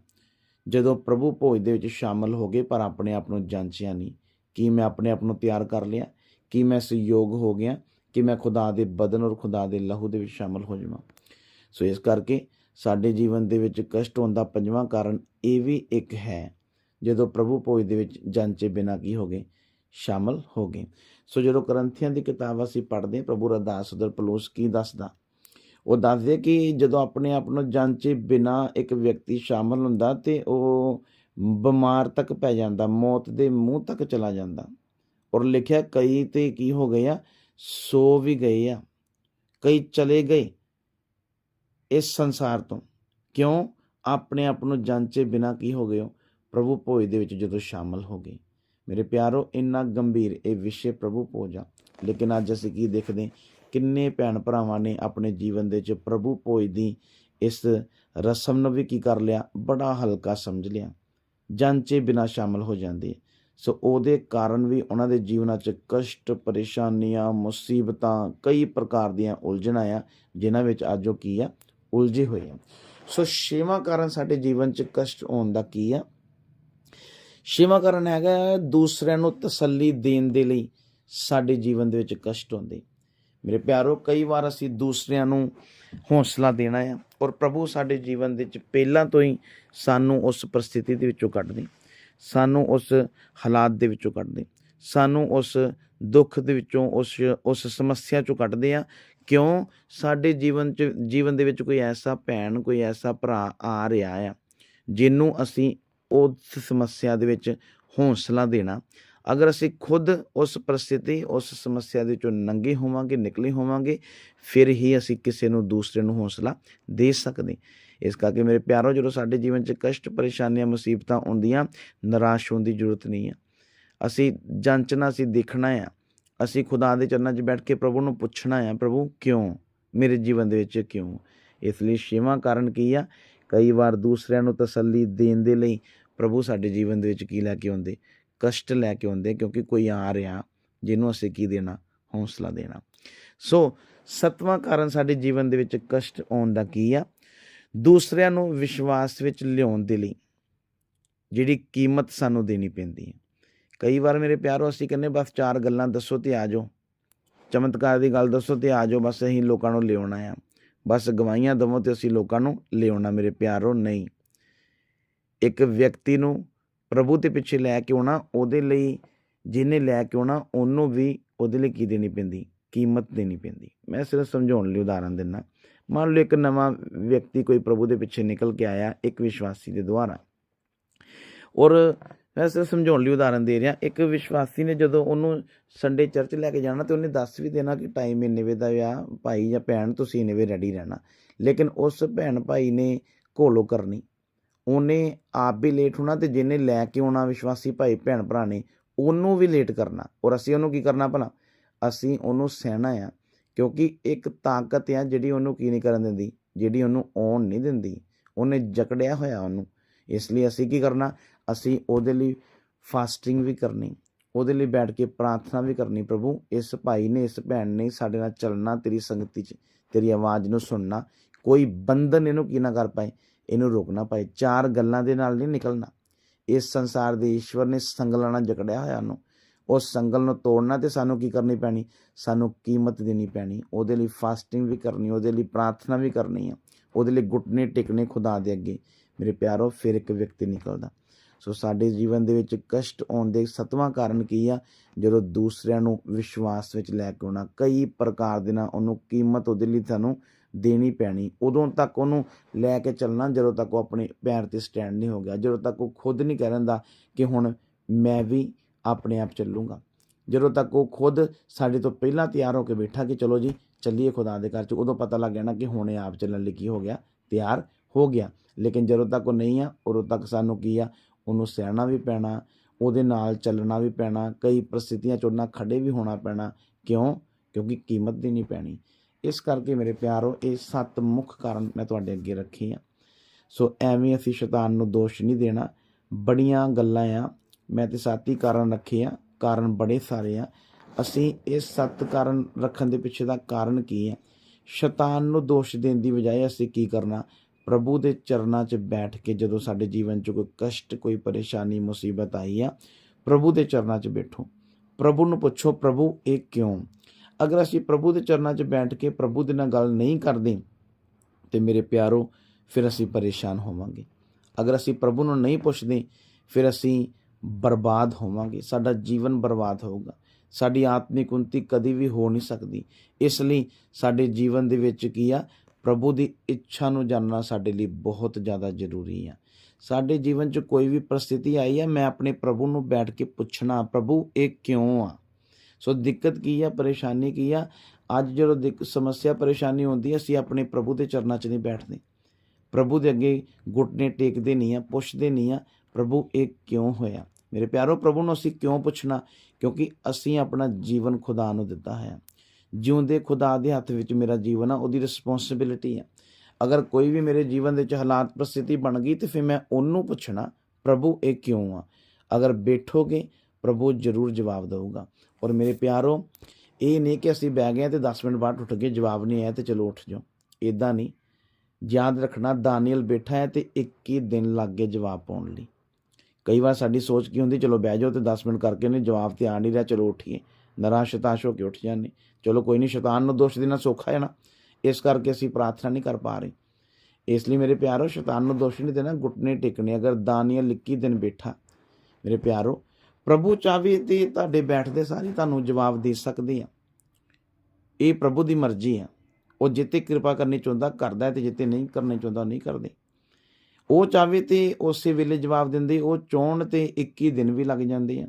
Speaker 1: ਜਦੋਂ ਪ੍ਰਭੂ ਭੋਜ ਦੇ ਵਿੱਚ ਸ਼ਾਮਲ ਹੋ ਗਏ, ਪਰ ਆਪਣੇ ਆਪ ਨੂੰ ਜਾਂਚਿਆ ਨਹੀਂ। ਕੀ ਮੈਂ ਆਪਣੇ ਆਪ ਨੂੰ ਤਿਆਰ ਕਰ ਲਿਆ? ਕੀ ਮੈਂ ਸਹਿਯੋਗ ਹੋ ਗਿਆ? ਕਿ ਮੈਂ ਖੁਦਾ ਦੇ ਬਦਨ ਔਰ ਖੁਦਾ ਦੇ ਲਹੂ ਦੇ ਵਿੱਚ ਸ਼ਾਮਲ ਹੋ ਜਾਵਾਂ? ਸੋ ਇਸ ਕਰਕੇ ਸਾਡੇ ਜੀਵਨ ਦੇ ਵਿੱਚ ਕਸ਼ਟ ਹੋਣ ਦਾ ਪੰਜਵਾਂ ਕਾਰਨ ਇਹ ਵੀ ਇੱਕ ਹੈ ਜਦੋਂ ਪ੍ਰਭੂ ਭੋਜ ਦੇ ਵਿੱਚ ਜਾਂਚੇ ਬਿਨਾ ਕੀ ਹੋ ਗਏ? ਸ਼ਾਮਲ ਹੋ ਗਏ। ਸੋ ਜਦੋਂ ਕਰੰਥੀਆਂ ਦੀ ਕਿਤਾਬ ਅਸੀਂ ਪੜ੍ਹਦੇ ਹਾਂ, ਪ੍ਰਭੂ ਰਦਾਸ ਉਦਰ ਪਲੋਸ ਕੀ ਦੱਸਦਾ? ਉਹ ਦੱਸਦੇ ਕਿ ਜਦੋਂ ਆਪਣੇ ਆਪ ਨੂੰ ਜਾਂਚੇ ਬਿਨਾ ਇੱਕ ਵਿਅਕਤੀ ਸ਼ਾਮਲ ਹੁੰਦਾ ਤੇ ਉਹ ਬਿਮਾਰ ਤੱਕ ਪੈ ਜਾਂਦਾ ਮੌਤ ਦੇ ਮੂੰਹ ਤੱਕ ਚਲਾ ਜਾਂਦਾ। ਔਰ ਲਿਖਿਆ ਕਈ ਤੇ ਕੀ ਹੋ ਗਏ ਆ? ਸੋ ਵੀ ਗਏ ਆ। ਕਈ ਚਲੇ ਗਏ। ਇਸ ਸੰਸਾਰ ਤੋਂ? ਕਿਉਂ ਆਪਣੇ ਆਪ ਨੂੰ ਜਾਂਚੇ ਬਿਨਾ ਕੀ ਹੋ ਗਏ ਹੋ? ਪ੍ਰਭੂ ਭੋਜ ਦੇ ਵਿੱਚ ਜਦੋਂ ਸ਼ਾਮਲ ਹੋ ਗਏ। ਮੇਰੇ ਪਿਆਰੋ, ਇੰਨਾ ਗੰਭੀਰ ਇਹ ਵਿਸ਼ੇ ਪ੍ਰਭੂ ਭੋਜ ਆ। ਲੇਕਿਨ ਅੱਜ ਅਸੀਂ ਕੀ ਦੇਖਦੇ? ਕਿੰਨੇ ਭੈਣ ਭਰਾਵਾਂ ਨੇ ਆਪਣੇ ਜੀਵਨ ਦੇ ਵਿੱਚ ਪ੍ਰਭੂ ਭੋਜ ਦੀ ਇਸ ਰਸਮ ਨੂੰ ਵੀ ਕੀ ਕਰ ਲਿਆ? ਬੜਾ ਹਲਕਾ ਸਮਝ ਲਿਆ। ਜਾਂਚੇ ਬਿਨਾ ਸ਼ਾਮਲ ਹੋ ਜਾਂਦੇ। ਸੋ ਉਹਦੇ ਕਾਰਨ ਵੀ ਉਹਨਾਂ ਦੇ ਜੀਵਨਾਂ 'ਚ ਕਸ਼ਟ, ਪਰੇਸ਼ਾਨੀਆਂ, ਮੁਸੀਬਤਾਂ ਕਈ ਪ੍ਰਕਾਰ ਦੀਆਂ ਉਲਝਣਾਂ ਆ, ਜਿਨ੍ਹਾਂ ਵਿੱਚ ਅੱਜ ਉਹ ਕੀ ਆ? ਉਲਝੇ ਹੋਏ ਆ। ਸੋ ਛੇਵਾਂ ਕਾਰਨ ਸਾਡੇ ਜੀਵਨ 'ਚ ਕਸ਼ਟ ਆਉਣ ਦਾ ਕੀ ਆ? ਛੇਵਾਂ ਕਾਰਨ ਹੈਗਾ ਦੂਸਰਿਆਂ ਨੂੰ ਤਸੱਲੀ ਦੇਣ ਦੇ ਲਈ ਸਾਡੇ ਜੀਵਨ ਦੇ ਵਿੱਚ ਕਸ਼ਟ ਹੁੰਦੇ ਮੇਰੇ ਪਿਆਰੋ, ਕਈ ਵਾਰ ਅਸੀਂ ਦੂਸਰਿਆਂ ਨੂੰ ਹੌਸਲਾ ਦੇਣਾ ਆ ਔਰ ਪ੍ਰਭੂ ਸਾਡੇ ਜੀਵਨ ਦੇ ਵਿੱਚ ਪਹਿਲਾਂ ਤੋਂ ਹੀ ਸਾਨੂੰ ਉਸ ਪਰਿਸਥਿਤੀ ਦੇ ਵਿੱਚੋਂ ਕੱਢਦੇ, ਸਾਨੂੰ ਉਸ ਹਾਲਾਤ ਦੇ ਵਿੱਚੋਂ ਕੱਢਦੇ। ਸਾਨੂੰ ਉਸ ਦੁੱਖ ਦੇ ਵਿੱਚੋਂ, ਉਸ ਉਸ ਸਮੱਸਿਆ ਚੋਂ ਕੱਢਦੇ ਆ। ਕਿਉਂ? ਸਾਡੇ ਜੀਵਨ ਚ, ਜੀਵਨ ਦੇ ਵਿੱਚ ਕੋਈ ਐਸਾ ਭੈਣ, ਕੋਈ ਐਸਾ ਭਰਾ ਆ ਰਿਹਾ ਆ, ਜਿਹਨੂੰ ਅਸੀਂ ਉਸ ਸਮੱਸਿਆ ਦੇ ਵਿੱਚ ਹੌਸਲਾ ਦੇਣਾ। ਅਗਰ ਅਸੀਂ ਖੁਦ ਉਸ ਪਰਿਸਥਿਤੀ, ਉਸ ਸਮੱਸਿਆ ਦੇ ਵਿੱਚੋਂ ਨੰਗੇ ਹੋਵਾਂਗੇ, ਨਿਕਲੇ ਹੋਵਾਂਗੇ, ਫਿਰ ਹੀ ਅਸੀਂ ਕਿਸੇ ਨੂੰ, ਦੂਸਰੇ ਨੂੰ ਹੌਸਲਾ ਦੇ ਸਕਦੇ। ਇਸ ਕਰਕੇ ਮੇਰੇ ਪਿਆਰੋ, ਜਦੋਂ ਸਾਡੇ ਜੀਵਨ 'ਚ ਕਸ਼ਟ, ਪਰੇਸ਼ਾਨੀਆਂ, ਮੁਸੀਬਤਾਂ ਆਉਂਦੀਆਂ, ਨਿਰਾਸ਼ ਹੋਣ ਦੀ ਜ਼ਰੂਰਤ ਨਹੀਂ ਆ। ਅਸੀਂ ਜਾਂਚਣਾ ਅਸੀਂ ਦੇਖਣਾ ਆ। ਅਸੀਂ ਖੁਦਾ ਦੇ ਚਰਨਾਂ 'ਚ ਬੈਠ ਕੇ ਪ੍ਰਭੂ ਨੂੰ ਪੁੱਛਣਾ ਆ, ਪ੍ਰਭੂ, ਕਿਉਂ? ਮੇਰੇ ਜੀਵਨ ਦੇ ਵਿੱਚ ਕਿਉਂ? ਇਸ ਲਈ ਛੇਵਾਂ ਕਾਰਨ ਕੀ ਆ? ਕਈ ਵਾਰ ਦੂਸਰਿਆਂ ਨੂੰ ਤਸੱਲੀ ਦੇਣ ਦੇ ਲਈ ਪ੍ਰਭੂ ਸਾਡੇ ਜੀਵਨ ਦੇ ਵਿੱਚ ਕੀ ਲੈ ਕੇ ਆਉਂਦੇ? ਕਸ਼ਟ ਲੈ ਕੇ ਆਉਂਦੇ, ਕਿਉਂਕਿ ਕੋਈ ਆ ਰਿਹਾ ਜਿਹਨੂੰ ਅਸੀਂ ਕੀ ਦੇਣਾ? ਹੌਸਲਾ ਦੇਣਾ। ਸੋ ਸਤਵਾਂ ਕਾਰਨ ਸਾਡੇ ਜੀਵਨ ਦੇ ਵਿੱਚ ਕਸ਼ਟ ਆਉਣ ਦਾ ਕੀ ਆ? ਦੂਸਰਿਆਂ ਨੂੰ ਵਿਸ਼ਵਾਸ ਵਿੱਚ ਲਿਆਉਣ ਦੇ ਲਈ ਜਿਹੜੀ ਕੀਮਤ ਸਾਨੂੰ ਦੇਣੀ ਪੈਂਦੀ ਹੈ ਕਈ ਵਾਰ ਮੇਰੇ ਪਿਆਰੋ, ਅਸੀਂ ਕਹਿੰਦੇ ਬਸ ਚਾਰ ਗੱਲਾਂ ਦੱਸੋ ਤੇ ਆ ਜਾਓ। ਚਮਤਕਾਰ ਦੀ ਗੱਲ ਦੱਸੋ ਤੇ ਆ ਜਾਓ, ਬਸ ਅਸੀਂ ਲੋਕਾਂ ਨੂੰ ਲਿਆਉਣਾ ਆ। ਬਸ ਗਵਾਹੀਆਂ ਦਵੋ ਤੇ ਅਸੀਂ ਲੋਕਾਂ ਨੂੰ ਲਿਆਉਣਾ, ਮੇਰੇ ਪਿਆਰੋ, ਨਹੀਂ। ਇੱਕ ਵਿਅਕਤੀ ਨੂੰ ਪ੍ਰਭੂ ਦੇ ਪਿੱਛੇ ਲੈ ਕੇ ਆਉਣਾ, ਉਹਦੇ ਲਈ ਜਿਹਨੇ ਲੈ ਕੇ ਆਉਣਾ, ਉਹਨੂੰ ਵੀ ਉਹਦੇ ਲਈ ਕੀ ਦੇਣੀ ਪੈਂਦੀ? ਕੀਮਤ ਦੇਣੀ ਪੈਂਦੀ। ਮੈਂ ਸਿਰਫ ਸਮਝਾਉਣ ਲਈ ਉਦਾਹਰਨ ਦਿੰਦਾ। ਮੰਨ ਲਓ ਇੱਕ ਨਵਾਂ ਵਿਅਕਤੀ ਕੋਈ ਪ੍ਰਭੂ ਦੇ ਪਿੱਛੇ ਨਿਕਲ ਕੇ ਆਇਆ, ਇੱਕ ਵਿਸ਼ਵਾਸੀ ਦੇ ਦੁਆਰਾ। ਔਰ ਮੈਂ ਸਿਰਫ ਸਮਝਾਉਣ ਲਈ ਉਦਾਹਰਨ ਦੇ ਰਿਹਾ। ਇੱਕ ਵਿਸ਼ਵਾਸੀ ਨੇ ਜਦੋਂ ਉਹਨੂੰ ਸੰਡੇ ਚਰਚ ਲੈ ਕੇ ਜਾਣਾ ਤੇ ਉਹਨੇ ਦੱਸ ਵੀ ਦੇਣਾ ਕਿ ਟਾਈਮ ਇੰਨੇ ਵੇ ਦਾ ਆ, ਭਾਈ ਜਾਂ ਭੈਣ, ਤੁਸੀਂ ਇੰਨੇ ਵੇ ਰੈਡੀ ਰਹਿਣਾ। ਲੇਕਿਨ ਉਸ ਭੈਣ ਭਾਈ ਨੇ ਘੋਲੋ ਕਰਨੀ। ਉਹਨੇ ਆਪ ਵੀ ਲੇਟ ਹੋਣਾ ਤੇ ਜਿਹਨੇ ਲੈ ਕੇ ਆਉਣਾ ਵਿਸ਼ਵਾਸੀ ਭਾਈ, ਭੈਣ ਭਰਾ ਨੇ, ਉਹਨੂੰ ਵੀ ਲੇਟ ਕਰਨਾ। ਔਰ ਅਸੀਂ ਉਹਨੂੰ ਕੀ ਕਰਨਾ ਭਲਾ? ਅਸੀਂ ਉਹਨੂੰ ਸਹਿਣਾ ਆ, ਕਿਉਂਕਿ ਇੱਕ ਤਾਕਤ ਆ ਜਿਹੜੀ ਉਹਨੂੰ ਕੀ ਨਹੀਂ ਕਰਨ ਦਿੰਦੀ, ਜਿਹੜੀ ਉਹਨੂੰ ਆਉਣ ਨਹੀਂ ਦਿੰਦੀ। ਉਹਨੇ ਜਕੜਿਆ ਹੋਇਆ ਉਹਨੂੰ। ਇਸ ਲਈ ਅਸੀਂ ਕੀ ਕਰਨਾ? ਅਸੀਂ ਉਹਦੇ ਲਈ ਫਾਸਟਿੰਗ ਵੀ ਕਰਨੀ, ਉਹਦੇ ਲਈ ਬੈਠ ਕੇ ਪ੍ਰਾਰਥਨਾ ਵੀ ਕਰਨੀ, ਪ੍ਰਭੂ, ਇਸ ਭਾਈ ਨੇ, ਇਸ ਭੈਣ ਨੇ ਸਾਡੇ ਨਾਲ ਚੱਲਣਾ, ਤੇਰੀ ਸੰਗਤੀ 'ਚ, ਤੇਰੀ ਆਵਾਜ਼ ਨੂੰ ਸੁਣਨਾ, ਕੋਈ ਬੰਧਨ ਇਹਨੂੰ ਕੀ ਨਾ ਕਰ ਪਾਏ, ਇਹਨੂੰ ਰੋਕਣਾ ਪਾਏ, ਚਾਰ ਗੱਲਾਂ ਦੇ ਨਾਲ ਨਹੀਂ ਨਿਕਲਣਾ। ਇਸ ਸੰਸਾਰ ਦੇ ਈਸ਼ਵਰ ਨੇ ਸੰਗਲਾਂ ਨਾਲ ਜਕੜਿਆ ਹੋਇਆ ਉਹਨੂੰ। ਉਸ ਸੰਗਲ ਨੂੰ ਤੋੜਨਾ ਤੇ ਸਾਨੂੰ ਕੀ ਕਰਨੀ ਪੈਣੀ? ਸਾਨੂੰ ਕੀਮਤ ਦੇਣੀ ਪੈਣੀ। ਉਹਦੇ ਲਈ ਫਾਸਟਿੰਗ ਵੀ ਕਰਨੀ, ਉਹਦੇ ਲਈ ਪ੍ਰਾਰਥਨਾ ਵੀ ਕਰਨੀ ਆ। ਉਹਦੇ ਲਈ ਘੁੱਟਨੇ ਟਿਕਨੇ ਖੁਦਾ ਦੇ ਅੱਗੇ। ਮੇਰੇ ਪਿਆਰੋ, ਫਿਰ ਇੱਕ ਵਿਅਕਤੀ ਨਿਕਲਦਾ। ਸੋ ਸਾਡੇ ਜੀਵਨ ਦੇ ਵਿੱਚ ਕਸ਼ਟ ਆਉਣ ਦੇ ਸਤਵਾਂ ਕਾਰਨ ਕੀ ਆ? ਜਦੋਂ ਦੂਸਰਿਆਂ ਨੂੰ ਵਿਸ਼ਵਾਸ ਵਿੱਚ ਲੈ ਕੇ ਆਉਣਾ, ਕਈ ਪ੍ਰਕਾਰ ਦੇ ਨਾਲ ਉਹਨੂੰ ਕੀਮਤ ਉਹਦੇ ਲਈ ਤੁਹਾਨੂੰ ਦੇਣੀ ਪੈਣੀ। ਉਦੋਂ ਤੱਕ ਉਹਨੂੰ ਲੈ ਕੇ ਚੱਲਣਾ, ਜਦੋਂ ਤੱਕ ਉਹ ਆਪਣੇ ਪੈਰ ਤੇ ਸਟੈਂਡ ਨਹੀਂ ਹੋ ਗਿਆ, ਜਦੋਂ ਤੱਕ ਉਹ ਖੁਦ ਨਹੀਂ ਕਹਿ ਰਹਿੰਦਾ ਕਿ ਹੁਣ ਮੈਂ ਵੀ ਆਪਣੇ ਆਪ ਚੱਲੂੰਗਾ। ਜਦੋਂ ਤੱਕ ਉਹ ਖੁਦ ਸਾਡੇ ਤੋਂ ਪਹਿਲਾਂ ਤਿਆਰ ਹੋ ਕੇ ਬੈਠਾ ਕਿ ਚਲੋ ਜੀ, ਚੱਲੀਏ ਖੁਦਾ ਦੇ ਘਰ ਚ, ਉਦੋਂ ਪਤਾ ਲੱਗ ਜਾਣਾ ਕਿ ਹੁਣ ਇਹ ਆਪ ਚੱਲਣ ਲਈ ਕੀ ਹੋ ਗਿਆ? ਤਿਆਰ ਹੋ ਗਿਆ। ਲੇਕਿਨ ਜਦੋਂ ਤੱਕ ਉਹ ਨਹੀਂ ਆ, ਉਦੋਂ ਤੱਕ ਸਾਨੂੰ ਕੀ ਆ? ਉਹਨੂੰ ਸਹਿਣਾ ਵੀ ਪੈਣਾ, ਉਹਦੇ ਨਾਲ ਚੱਲਣਾ ਵੀ ਪੈਣਾ, ਕਈ ਪ੍ਰਸਥਿਤੀਆਂ ਚ ਉਹਨਾਂ ਖੜੇ ਵੀ ਹੋਣਾ ਪੈਣਾ। ਕਿਉਂ? ਕਿਉਂਕਿ ਕੀਮਤ ਦੇਣੀ ਪੈਣੀ। ਇਸ ਕਰਕੇ ਮੇਰੇ ਪਿਆਰੋ, ਇਹ ਸੱਤ ਮੁੱਖ ਕਾਰਨ ਮੈਂ ਤੁਹਾਡੇ ਅੱਗੇ ਰੱਖੇ ਆ। ਸੋ ਐਵੇਂ ਅਸੀਂ ਸ਼ੈਤਾਨ ਨੂੰ ਦੋਸ਼ ਨਹੀਂ ਦੇਣਾ। ਬੜੀਆਂ ਗੱਲਾਂ ਆ। ਮੈਂ ਤੇ ਸੱਤ ਹੀ ਕਾਰਨ ਰੱਖੇ ਆ। ਕਾਰਨ ਬੜੇ ਸਾਰੇ ਆ। ਅਸੀਂ ਇਹ ਸੱਤ ਕਾਰਨ ਰੱਖਣ ਦੇ ਪਿੱਛੇ ਦਾ ਕਾਰਨ ਕੀ ਹੈ ਸ਼ੈਤਾਨ ਨੂੰ ਦੋਸ਼ ਦੇਣ ਦੀ ਬਜਾਏ ਅਸੀਂ ਕੀ ਕਰਨਾ? ਪ੍ਰਭੂ ਦੇ ਚਰਨਾਂ 'ਚ ਬੈਠ ਕੇ ਜਦੋਂ ਸਾਡੇ ਜੀਵਨ 'ਚ ਕੋਈ ਕਸ਼ਟ, ਕੋਈ ਪਰੇਸ਼ਾਨੀ, ਮੁਸੀਬਤ ਆਈ ਆ, ਪ੍ਰਭੂ ਦੇ ਚਰਨਾਂ 'ਚ ਬੈਠੋ। ਪ੍ਰਭੂ ਨੂੰ ਪੁੱਛੋ, ਪ੍ਰਭੂ, ਇਹ ਕਿਉਂ? ਅਗਰ ਅਸੀਂ ਪ੍ਰਭੂ ਦੇ ਚਰਨਾਂ 'ਚ ਬੈਠ ਕੇ ਪ੍ਰਭੂ ਦੇ ਨਾਲ ਗੱਲ ਨਹੀਂ ਕਰਦੇ ਤੇ ਮੇਰੇ ਪਿਆਰੋ, ਫਿਰ ਅਸੀਂ ਪਰੇਸ਼ਾਨ ਹੋਵਾਂਗੇ। ਅਗਰ ਅਸੀਂ ਪ੍ਰਭੂ ਨੂੰ ਨਹੀਂ ਪੁੱਛਦੇ, ਫਿਰ ਅਸੀਂ ਬਰਬਾਦ ਹੋਵਾਂਗੇ। ਸਾਡਾ ਜੀਵਨ ਬਰਬਾਦ ਹੋਊਗਾ। ਸਾਡੀ ਆਤਮਿਕ ਉન્નਤੀ ਕਦੀ ਵੀ ਹੋ ਨਹੀਂ ਸਕਦੀ। ਇਸ ਲਈ ਸਾਡੇ ਜੀਵਨ ਦੇ ਵਿੱਚ ਕੀ ਆ? ਪ੍ਰਭੂ ਦੀ ਇੱਛਾ ਨੂੰ ਜਾਣਨਾ ਸਾਡੇ ਲਈ ਬਹੁਤ ਜ਼ਿਆਦਾ ਜ਼ਰੂਰੀ ਆ। ਸਾਡੇ ਜੀਵਨ 'ਚ ਕੋਈ ਵੀ ਪ੍ਰਸਥਿਤੀ ਆਈ ਆ, ਮੈਂ ਆਪਣੇ ਪ੍ਰਭੂ ਨੂੰ ਬੈਠ ਕੇ ਪੁੱਛਣਾ, ਪ੍ਰਭੂ, ਇਹ ਕਿਉਂ ਆ? ਸੋ ਦਿੱਕਤ ਕੀ ਆ, ਪਰੇਸ਼ਾਨੀ ਕੀ ਆ? ਅੱਜ ਜਦੋਂ ਦਿੱਕ, ਸਮੱਸਿਆ ਪਰੇਸ਼ਾਨੀ ਹੁੰਦੀ ਅਸੀਂ ਆਪਣੇ ਪ੍ਰਭੂ ਦੇ ਚਰਨਾਂ 'ਚ ਨਹੀਂ ਬੈਠਦੇ। ਪ੍ਰਭੂ ਦੇ ਅੱਗੇ ਘੁੱਟਨੇ ਟੇਕਦੇ ਨਹੀਂ ਆ, ਪੁੱਛਦੇ ਨਹੀਂ ਆ, ਪ੍ਰਭੂ, ਇਹ ਕਿਉਂ ਹੋਇਆ? ਮੇਰੇ ਪਿਆਰੋ, ਪ੍ਰਭੂ ਨੂੰ ਅਸੀਂ ਕਿਉਂ ਪੁੱਛਣਾ? ਕਿਉਂਕਿ ਅਸੀਂ ਆਪਣਾ ਜੀਵਨ ਖੁਦਾ ਨੂੰ ਦਿੱਤਾ ਹੈ ਜਿਉਂਦੇ ਖੁਦਾ ਦੇ ਹੱਥ ਵਿੱਚ ਮੇਰਾ ਜੀਵਨ ਆ, ਉਹਦੀ ਰਿਸਪੌਂਸਿਬਿਲਿਟੀ ਆ। ਅਗਰ ਕੋਈ ਵੀ ਮੇਰੇ ਜੀਵਨ ਦੇ ਵਿੱਚ ਹਾਲਾਤ ਪ੍ਰਸਥਿਤੀ ਬਣ ਗਈ, ਤੇ ਫਿਰ ਮੈਂ ਉਹਨੂੰ ਪੁੱਛਣਾ, ਪ੍ਰਭੂ, ਇਹ ਕਿਉਂ ਆ? ਅਗਰ ਬੈਠੋਗੇ, ਪ੍ਰਭੂ ਜ਼ਰੂਰ ਜਵਾਬ ਦੇਊਗਾ। ਔਰ ਮੇਰੇ ਪਿਆਰੋ, ਇਹ ਨਹੀਂ ਕਿ ਅਸੀਂ ਬਹਿ ਗਏ ਤੇ 10 ਮਿੰਟ ਬਾਅਦ ਉੱਠ ਗਏ, ਜਵਾਬ ਨਹੀਂ ਆਇਆ ਤੇ ਚਲੋ ਉੱਠ ਜਾਓ। ਇਦਾਂ ਨਹੀਂ। ਯਾਦ ਰੱਖਣਾ, ਦਾਨੀਅਲ ਬੈਠਾ ਹੈ ਤੇ 21 ਦਿਨ ਲੱਗ ਗਏ ਜਵਾਬ ਪਾਉਣ ਲਈ। ਕਈ ਵਾਰ ਸਾਡੀ ਸੋਚ ਕੀ ਹੁੰਦੀ, ਚਲੋ ਬਹਿ ਜਾਓ ਤੇ 10 ਮਿੰਟ ਕਰਕੇ ਨੇ ਜਵਾਬ ਤੇ ਆ ਨਹੀਂ ਰਿਹਾ, ਚਲੋ ਉੱਠੀਏ। ਨਿਰਾਸ਼ ਹਤਾਸ਼ ਹੋ ਕੇ ਉੱਠ ਜਾਂਦੇ ਚਲੋ ਕੋਈ ਨਹੀਂ, ਸ਼ੈਤਾਨ ਨੂੰ ਦੋਸ਼ ਦੇਣਾ ਸੌਖਾ ਹੈ ਨਾ। ਇਸ ਕਰਕੇ ਅਸੀਂ ਪ੍ਰਾਰਥਨਾ ਨਹੀਂ ਕਰ ਪਾ ਰਹੇ। ਇਸ ਲਈ ਮੇਰੇ ਪਿਆਰੋ, ਸ਼ੈਤਾਨ ਨੂੰ ਦੋਸ਼ ਨਹੀਂ ਦੇਣਾ ਘੁੱਟਨੇ ਟੇਕਣੇ, ਅਗਰ ਦਾਨੀਅਲ 21 ਦਿਨ ਬੈਠਾ। ਮੇਰੇ ਪਿਆਰੋ, ਪ੍ਰਭੂ ਚਾਹੇ ਤੇ ਤੁਹਾਡੇ ਬੈਠਦੇ ਸਾਰੇ ਤੁਹਾਨੂੰ ਜਵਾਬ ਦੇ ਸਕਦੇ ਆ। ਇਹ ਪ੍ਰਭੂ ਦੀ ਮਰਜ਼ੀ ਆ। ਉਹ ਜਿੱਤੇ ਕਿਰਪਾ ਕਰਨੀ ਚਾਹੁੰਦਾ, ਕਰਦਾ ਹੈ ਤੇ ਜਿੱਤੇ ਨਹੀਂ ਕਰਨੀ ਚਾਹੁੰਦਾ ਉਹ ਨਹੀਂ ਕਰਦੇ। ਉਹ ਚਾਹੇ ਤੇ ਉਸੇ ਵੇਲੇ ਜਵਾਬ ਦਿੰਦੇ, ਉਹ ਚੋਣ ਤੇ 21 ਦਿਨ ਵੀ ਲੱਗ ਜਾਂਦੇ ਆ।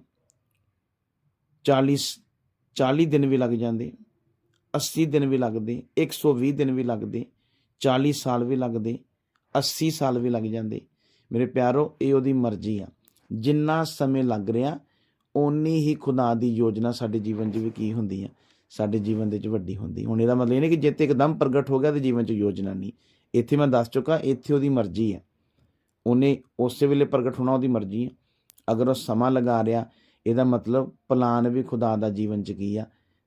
Speaker 1: 40 40 ਦਿਨ ਵੀ ਲੱਗ ਜਾਂਦੇ 80 ਦਿਨ ਵੀ ਲੱਗਦੇ 120 ਦਿਨ ਵੀ ਲੱਗਦੇ 40 ਸਾਲ ਵੀ ਲੱਗਦੇ 80 ਸਾਲ ਵੀ ਲੱਗ ਜਾਂਦੇ। ਮੇਰੇ ਪਿਆਰੋ, ਇਹ ਉਹਦੀ ਮਰਜ਼ੀ ਆ। ਜਿੰਨਾ ਸਮੇਂ ਲੱਗ ਰਿਹਾ, ਓਨੀ ਹੀ ਖੁਦਾ ਦੀ ਯੋਜਨਾ ਸਾਡੇ ਜੀਵਨ 'ਚ ਵੀ ਕੀ ਹੁੰਦੀ ਆ? ਸਾਡੇ ਜੀਵਨ ਦੇ ਵਿੱਚ ਵੱਡੀ ਹੁੰਦੀ। ਹੁਣ ਇਹਦਾ ਮਤਲਬ ਇਹ ਨਹੀਂ ਕਿ ਜਿੱਤੇ ਇੱਕਦਮ ਪ੍ਰਗਟ ਹੋ ਗਿਆ ਤੇ ਜੀਵਨ 'ਚ ਯੋਜਨਾ ਨਹੀਂ। ਇੱਥੇ ਮੈਂ ਦੱਸ ਚੁੱਕਾ, ਇੱਥੇ ਉਹਦੀ ਮਰਜ਼ੀ ਆ। ਉਹਨੇ ਉਸੇ ਵੇਲੇ ਪ੍ਰਗਟ ਹੋਣਾ ਉਹਦੀ ਮਰਜ਼ੀ ਆ। ਅਗਰ ਉਹ ਸਮਾਂ ਲਗਾ ਰਿਹਾ ਇਹਦਾ ਮਤਲਬ ਪਲਾਨ ਵੀ ਖੁਦਾ ਦਾ ਜੀਵਨ 'ਚ ਕੀ ਆ?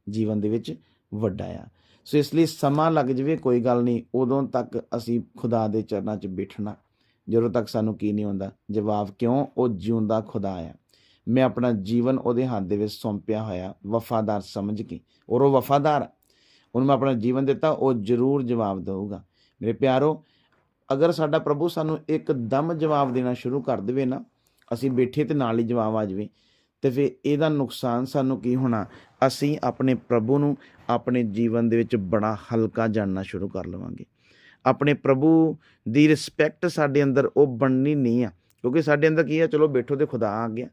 Speaker 1: ਜੀਵਨ ਦੇ ਵਿੱਚ ਵੱਡਾ ਆ। ਸੋ ਇਸ ਲਈ ਸਮਾਂ ਲੱਗ ਜਵੇ, ਕੋਈ ਗੱਲ ਨਹੀਂ, ਉਦੋਂ ਤੱਕ ਅਸੀਂ ਖੁਦਾ ਦੇ ਚਰਨਾਂ 'ਚ ਬੈਠਣਾ। ਜਦੋਂ ਤੱਕ ਸਾਨੂੰ ਕੀ ਨਹੀਂ ਹੁੰਦਾ? ਜਵਾਬ ਕਿਉਂ? ਉਹ ਜਿਉਂਦਾ ਖੁਦਾ ਆ। ਮੈਂ ਆਪਣਾ ਜੀਵਨ ਉਹਦੇ ਹੱਥ ਦੇ ਵਿੱਚ ਸੌਂਪਿਆ ਹੋਇਆ, ਵਫਾਦਾਰ ਸਮਝ ਕੇ। ਔਰ ਉਹ ਵਫਾਦਾਰ ਉਹਨੂੰ ਮੈਂ ਆਪਣਾ ਜੀਵਨ ਦਿੱਤਾ, ਉਹ ਜ਼ਰੂਰ ਜਵਾਬ ਦੇਊਗਾ। ਮੇਰੇ ਪਿਆਰੋ, ਅਗਰ ਸਾਡਾ ਪ੍ਰਭੂ ਸਾਨੂੰ ਇੱਕਦਮ ਜਵਾਬ ਦੇਣਾ ਸ਼ੁਰੂ ਕਰ ਦੇਵੇ ਨਾ, ਅਸੀਂ ਬੈਠੇ ਤੇ ਨਾਲ ਹੀ ਜਵਾਬ ਆ ਜਾਵੇ। ਤੇ ਫਿਰ ਇਹਦਾ ਨੁਕਸਾਨ ਸਾਨੂੰ ਕੀ ਹੋਣਾ? ਅਸੀਂ ਆਪਣੇ ਪ੍ਰਭੂ ਨੂੰ ਆਪਣੇ ਜੀਵਨ ਦੇ ਵਿੱਚ ਬੜਾ ਹਲਕਾ ਜਾਣਨਾ ਸ਼ੁਰੂ ਕਰ ਲਵਾਂਗੇ। ਆਪਣੇ ਪ੍ਰਭੂ ਦੀ ਰਿਸਪੈਕਟ ਸਾਡੇ ਅੰਦਰ ਉਹ ਬਣਨੀ ਨਹੀਂ ਆ, ਕਿਉਂਕਿ ਸਾਡੇ ਅੰਦਰ ਕੀ ਆ, ਚਲੋ ਬੈਠੋ ਤੇ ਖੁਦਾ ਆ ਗਿਆ।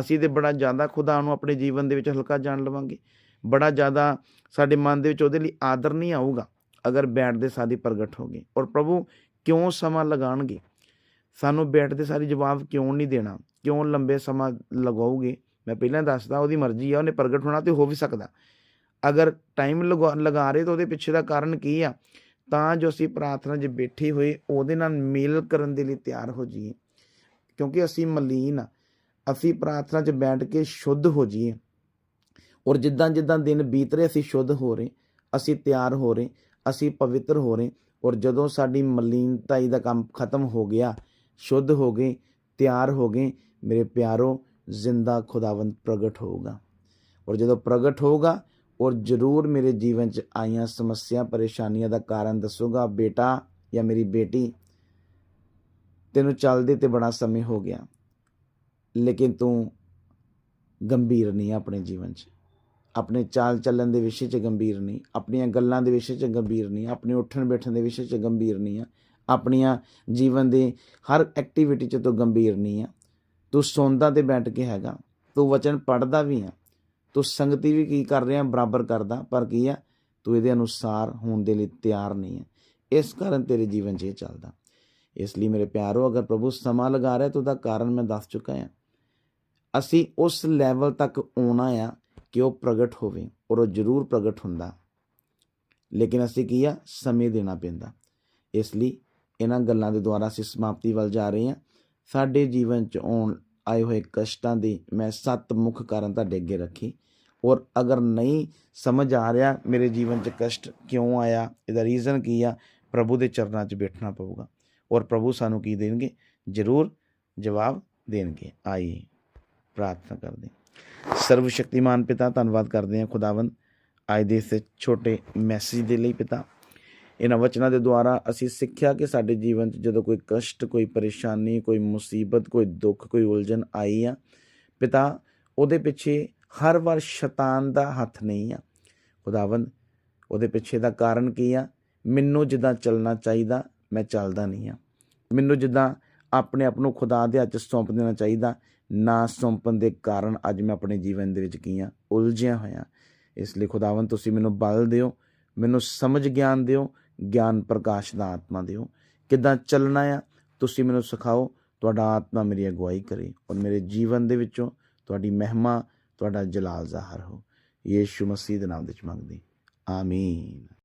Speaker 1: ਅਸੀਂ ਤੇ ਬੜਾ ਜ਼ਿਆਦਾ ਖੁਦਾ ਨੂੰ ਆਪਣੇ ਜੀਵਨ ਦੇ ਵਿੱਚ ਹਲਕਾ ਜਾਣ ਲਵਾਂਗੇ। ਬੜਾ ਜ਼ਿਆਦਾ ਸਾਡੇ ਮਨ ਦੇ ਵਿੱਚ ਉਹਦੇ ਲਈ ਆਦਰ ਨਹੀਂ ਆਊਗਾ, ਅਗਰ ਬੈਠਦੇ ਸਾਦੀ ਪ੍ਰਗਟ ਹੋ ਗਏ। ਔਰ ਪ੍ਰਭੂ ਕਿਉਂ ਸਮਾਂ ਲਗਾਉਣਗੇ? ਸਾਨੂੰ ਬੈਠਦੇ ਸਾਰੀ ਜਵਾਬ ਕਿਉਂ ਨਹੀਂ ਦੇਣਾ? ਕਿਉਂ ਲੰਬੇ ਸਮਾਂ ਲਗਾਓਗੇ? ਮੈਂ ਪਹਿਲਾਂ ਦੱਸਦਾ ਉਹਦੀ ਮਰਜ਼ੀ ਆ, ਉਹਨੇ ਪ੍ਰਗਟ ਹੋਣਾ ਤੇ ਹੋ ਵੀ ਸਕਦਾ। ਅਗਰ ਟਾਈਮ ਲਗਾ ਲਗਾ ਰਹੇ ਤਾਂ ਉਹਦੇ ਪਿੱਛੇ ਦਾ ਕਾਰਨ ਕੀ ਆ? ਤਾਂ ਜੋ ਅਸੀਂ ਪ੍ਰਾਰਥਨਾ 'ਚ ਬੈਠੇ ਹੋਏ, ਉਹਦੇ ਨਾਲ ਮੇਲ ਕਰਨ ਦੇ ਲਈ ਤਿਆਰ ਹੋ ਜਾਈਏ। ਕਿਉਂਕਿ ਅਸੀਂ ਮਲੀਨ ਆ, ਅਸੀਂ ਪ੍ਰਾਰਥਨਾ 'ਚ ਬੈਠ ਕੇ ਸ਼ੁੱਧ ਹੋ ਜਾਈਏ। ਔਰ ਜਿੱਦਾਂ ਜਿੱਦਾਂ ਦਿਨ ਬੀਤ ਰਹੇ, ਅਸੀਂ ਸ਼ੁੱਧ ਹੋ ਰਹੇ, ਅਸੀਂ ਤਿਆਰ ਹੋ ਰਹੇ, ਅਸੀਂ ਪਵਿੱਤਰ ਹੋ ਰਹੇ, ਔਰ ਜਦੋਂ ਸਾਡੀ ਮਲੀਨਤਾਈ ਦਾ ਕੰਮ ਖਤਮ ਹੋ ਗਿਆ, ਸ਼ੁੱਧ ਹੋ ਗਏ, ਤਿਆਰ ਹੋ ਗਏ, ਮੇਰੇ ਪਿਆਰੋ ਜ਼ਿੰਦਾ ਖੁਦਾਵੰਦ ਪ੍ਰਗਟ ਹੋਊਗਾ। ਔਰ ਜਦੋਂ ਪ੍ਰਗਟ ਹੋਊਗਾ, ਔਰ ਜ਼ਰੂਰ ਮੇਰੇ ਜੀਵਨ 'ਚ ਆਈਆਂ ਸਮੱਸਿਆ, ਪਰੇਸ਼ਾਨੀਆਂ ਦਾ ਕਾਰਨ ਦੱਸੂਗਾ, ਬੇਟਾ ਜਾਂ ਮੇਰੀ ਬੇਟੀ, ਤੈਨੂੰ ਚੱਲਦੇ ਤੇ ਬੜਾ ਸਮੇਂ ਹੋ ਗਿਆ, ਲੇਕਿਨ ਤੂੰ ਗੰਭੀਰ ਨਹੀਂ ਆਪਣੇ ਜੀਵਨ 'ਚ। ਆਪਣੇ ਚਾਲ ਚੱਲਣ ਦੇ ਵਿਸ਼ੇ 'ਚ ਗੰਭੀਰ ਨਹੀਂ, ਆਪਣੀਆਂ ਗੱਲਾਂ ਦੇ ਵਿਸ਼ੇ 'ਚ ਗੰਭੀਰ ਨਹੀਂ, ਆਪਣੇ ਉੱਠਣ ਬੈਠਣ ਦੇ ਵਿਸ਼ੇ 'ਚ ਗੰਭੀਰ ਨਹੀਂ ਆ, ਆਪਣੀਆਂ ਜੀਵਨ ਦੇ ਹਰ ਐਕਟੀਵਿਟੀ 'ਚ ਤੂੰ ਗੰਭੀਰ ਨਹੀਂ ਆ। ਤੂੰ ਸੌਂਦਾ ਤੇ ਬੈਠ ਕੇ ਹੈਗਾ। ਤੂੰ ਵਚਨ ਪੜਦਾ ਵੀ ਆ। ਤੂੰ ਸੰਗਤੀ ਵੀ ਕੀ ਕਰ ਰਿਹਾ, ਬਰਾਬਰ ਕਰਦਾ। ਪਰ ਕੀ ਆ? ਤੂੰ ਇਹਦੇ ਅਨੁਸਾਰ ਹੋਣ ਦੇ ਲਈ ਤਿਆਰ ਨਹੀਂ ਹੈ ਇਸ ਕਾਰਨ ਤੇਰੇ ਜੀਵਨ 'ਚ ਇਹ ਚੱਲਦਾ। ਇਸ ਲਈ ਮੇਰੇ ਪਿਆਰੋ, ਅਗਰ ਪ੍ਰਭੂ ਸਮਾਂ ਲਗਾ ਰਿਹਾ ਤਾਂ ਉਹਦਾ ਕਾਰਨ ਮੈਂ ਦੱਸ ਚੁੱਕਾ ਹਾਂ ਅਸੀਂ ਉਸ ਲੈਵਲ ਤੱਕ ਆਉਣਾ ਆ ਕਿ ਉਹ ਪ੍ਰਗਟ ਹੋਵੇ ਔਰ ਉਹ ਜ਼ਰੂਰ ਪ੍ਰਗਟ ਹੁੰਦਾ। ਲੇਕਿਨ ਅਸੀਂ ਕੀ ਆ? ਸਮੇਂ ਦੇਣਾ ਪੈਂਦਾ। ਇਸ ਲਈ ਇਹਨਾਂ ਗੱਲਾਂ ਦੇ ਦੁਆਰਾ ਅਸੀਂ ਸਮਾਪਤੀ ਵੱਲ ਜਾ ਰਹੇ ਹਾਂ ਸਾਡੇ ਜੀਵਨ 'ਚ ਆਉਣ ਆਏ ਹੋਏ ਕਸ਼ਟਾਂ ਦੇ ਮੈਂ ਸੱਤ ਮੁੱਖ ਕਾਰਨ ਤੁਹਾਡੇ ਅੱਗੇ ਰੱਖੇ। ਔਰ ਅਗਰ ਨਹੀਂ ਸਮਝ ਆ ਰਿਹਾ ਮੇਰੇ ਜੀਵਨ 'ਚ ਕਸ਼ਟ ਕਿਉਂ ਆਇਆ, ਇਹਦਾ ਰੀਜ਼ਨ ਕੀ ਆ, ਪ੍ਰਭੂ ਦੇ ਚਰਨਾਂ 'ਚ ਬੈਠਣਾ ਪਊਗਾ। ਔਰ ਪ੍ਰਭੂ ਸਾਨੂੰ ਕੀ ਦੇਣਗੇ? ਜ਼ਰੂਰ ਜਵਾਬ ਦੇਣਗੇ। ਆਈਏ, ਪ੍ਰਾਰਥਨਾ ਕਰਦੇ ਹਾਂ। ਸਰਵ ਸ਼ਕਤੀਮਾਨ ਪਿਤਾ, ਧੰਨਵਾਦ ਕਰਦੇ ਹਾਂ ਖੁਦਾਵੰਦ। ਅੱਜ ਦੇ ਇਸ ਛੋਟੇ ਮੈਸੇਜ ਦੇ ਲਈ ਪਿਤਾ। ਇਹਨਾਂ ਵਚਨਾਂ ਦੇ ਦੁਆਰਾ ਅਸੀਂ ਸਿੱਖਿਆ ਕਿ ਸਾਡੇ ਜੀਵਨ 'ਚ ਜਦੋਂ ਕੋਈ ਕਸ਼ਟ, ਕੋਈ ਪਰੇਸ਼ਾਨੀ, ਕੋਈ ਮੁਸੀਬਤ, ਕੋਈ ਦੁੱਖ, ਕੋਈ ਉਲਝਣ ਆਈ ਆ, ਪਿਤਾ, ਉਹਦੇ ਪਿੱਛੇ ਹਰ ਵਾਰ ਸ਼ੈਤਾਨ ਦਾ ਹੱਥ ਨਹੀਂ ਆ। ਖੁਦਾਵੰਦ, ਉਹਦੇ ਪਿੱਛੇ ਦਾ ਕਾਰਨ ਕੀ ਆ? ਮੈਨੂੰ ਜਿੱਦਾਂ ਚੱਲਣਾ ਚਾਹੀਦਾ, ਮੈਂ ਚੱਲਦਾ ਨਹੀਂ ਆ। ਮੈਨੂੰ ਜਿੱਦਾਂ ਆਪਣੇ ਆਪ ਨੂੰ ਖੁਦਾ ਦੇ ਹੱਥ 'ਚ ਸੌਂਪ ਦੇਣਾ ਚਾਹੀਦਾ, ਨਾ ਸੌਂਪਣ ਦੇ ਕਾਰਨ ਅੱਜ ਮੈਂ ਆਪਣੇ ਜੀਵਨ ਦੇ ਵਿੱਚ ਕੀ ਆ? ਉਲਝਿਆ ਹੋਇਆ। ਇਸ ਲਈ ਖੁਦਾਵੰਦ, ਤੁਸੀਂ ਮੈਨੂੰ ਬਲ ਦਿਓ, ਮੈਨੂੰ ਸਮਝ ਗਿਆਨ ਦਿਓ ਗਿਆਨ ਪ੍ਰਕਾਸ਼ ਦਾ ਆਤਮਾ ਦਿਓ। ਕਿੱਦਾਂ ਚੱਲਣਾ ਆ, ਤੁਸੀਂ ਮੈਨੂੰ ਸਿਖਾਓ, ਤੁਹਾਡਾ ਆਤਮਾ ਮੇਰੀ ਅਗਵਾਈ ਕਰੇ ਔਰ ਮੇਰੇ ਜੀਵਨ ਦੇ ਵਿੱਚੋਂ ਤੁਹਾਡੀ ਮਹਿਮਾ, ਤੁਹਾਡਾ ਜਲਾਲ ਜ਼ਾਹਰ ਹੋ। ਯੀਸ਼ੂ ਮਸੀਹ ਦੇ ਨਾਮ ਦੇ ਵਿੱਚ ਮੰਗਦੇ ਆਮੀਨ।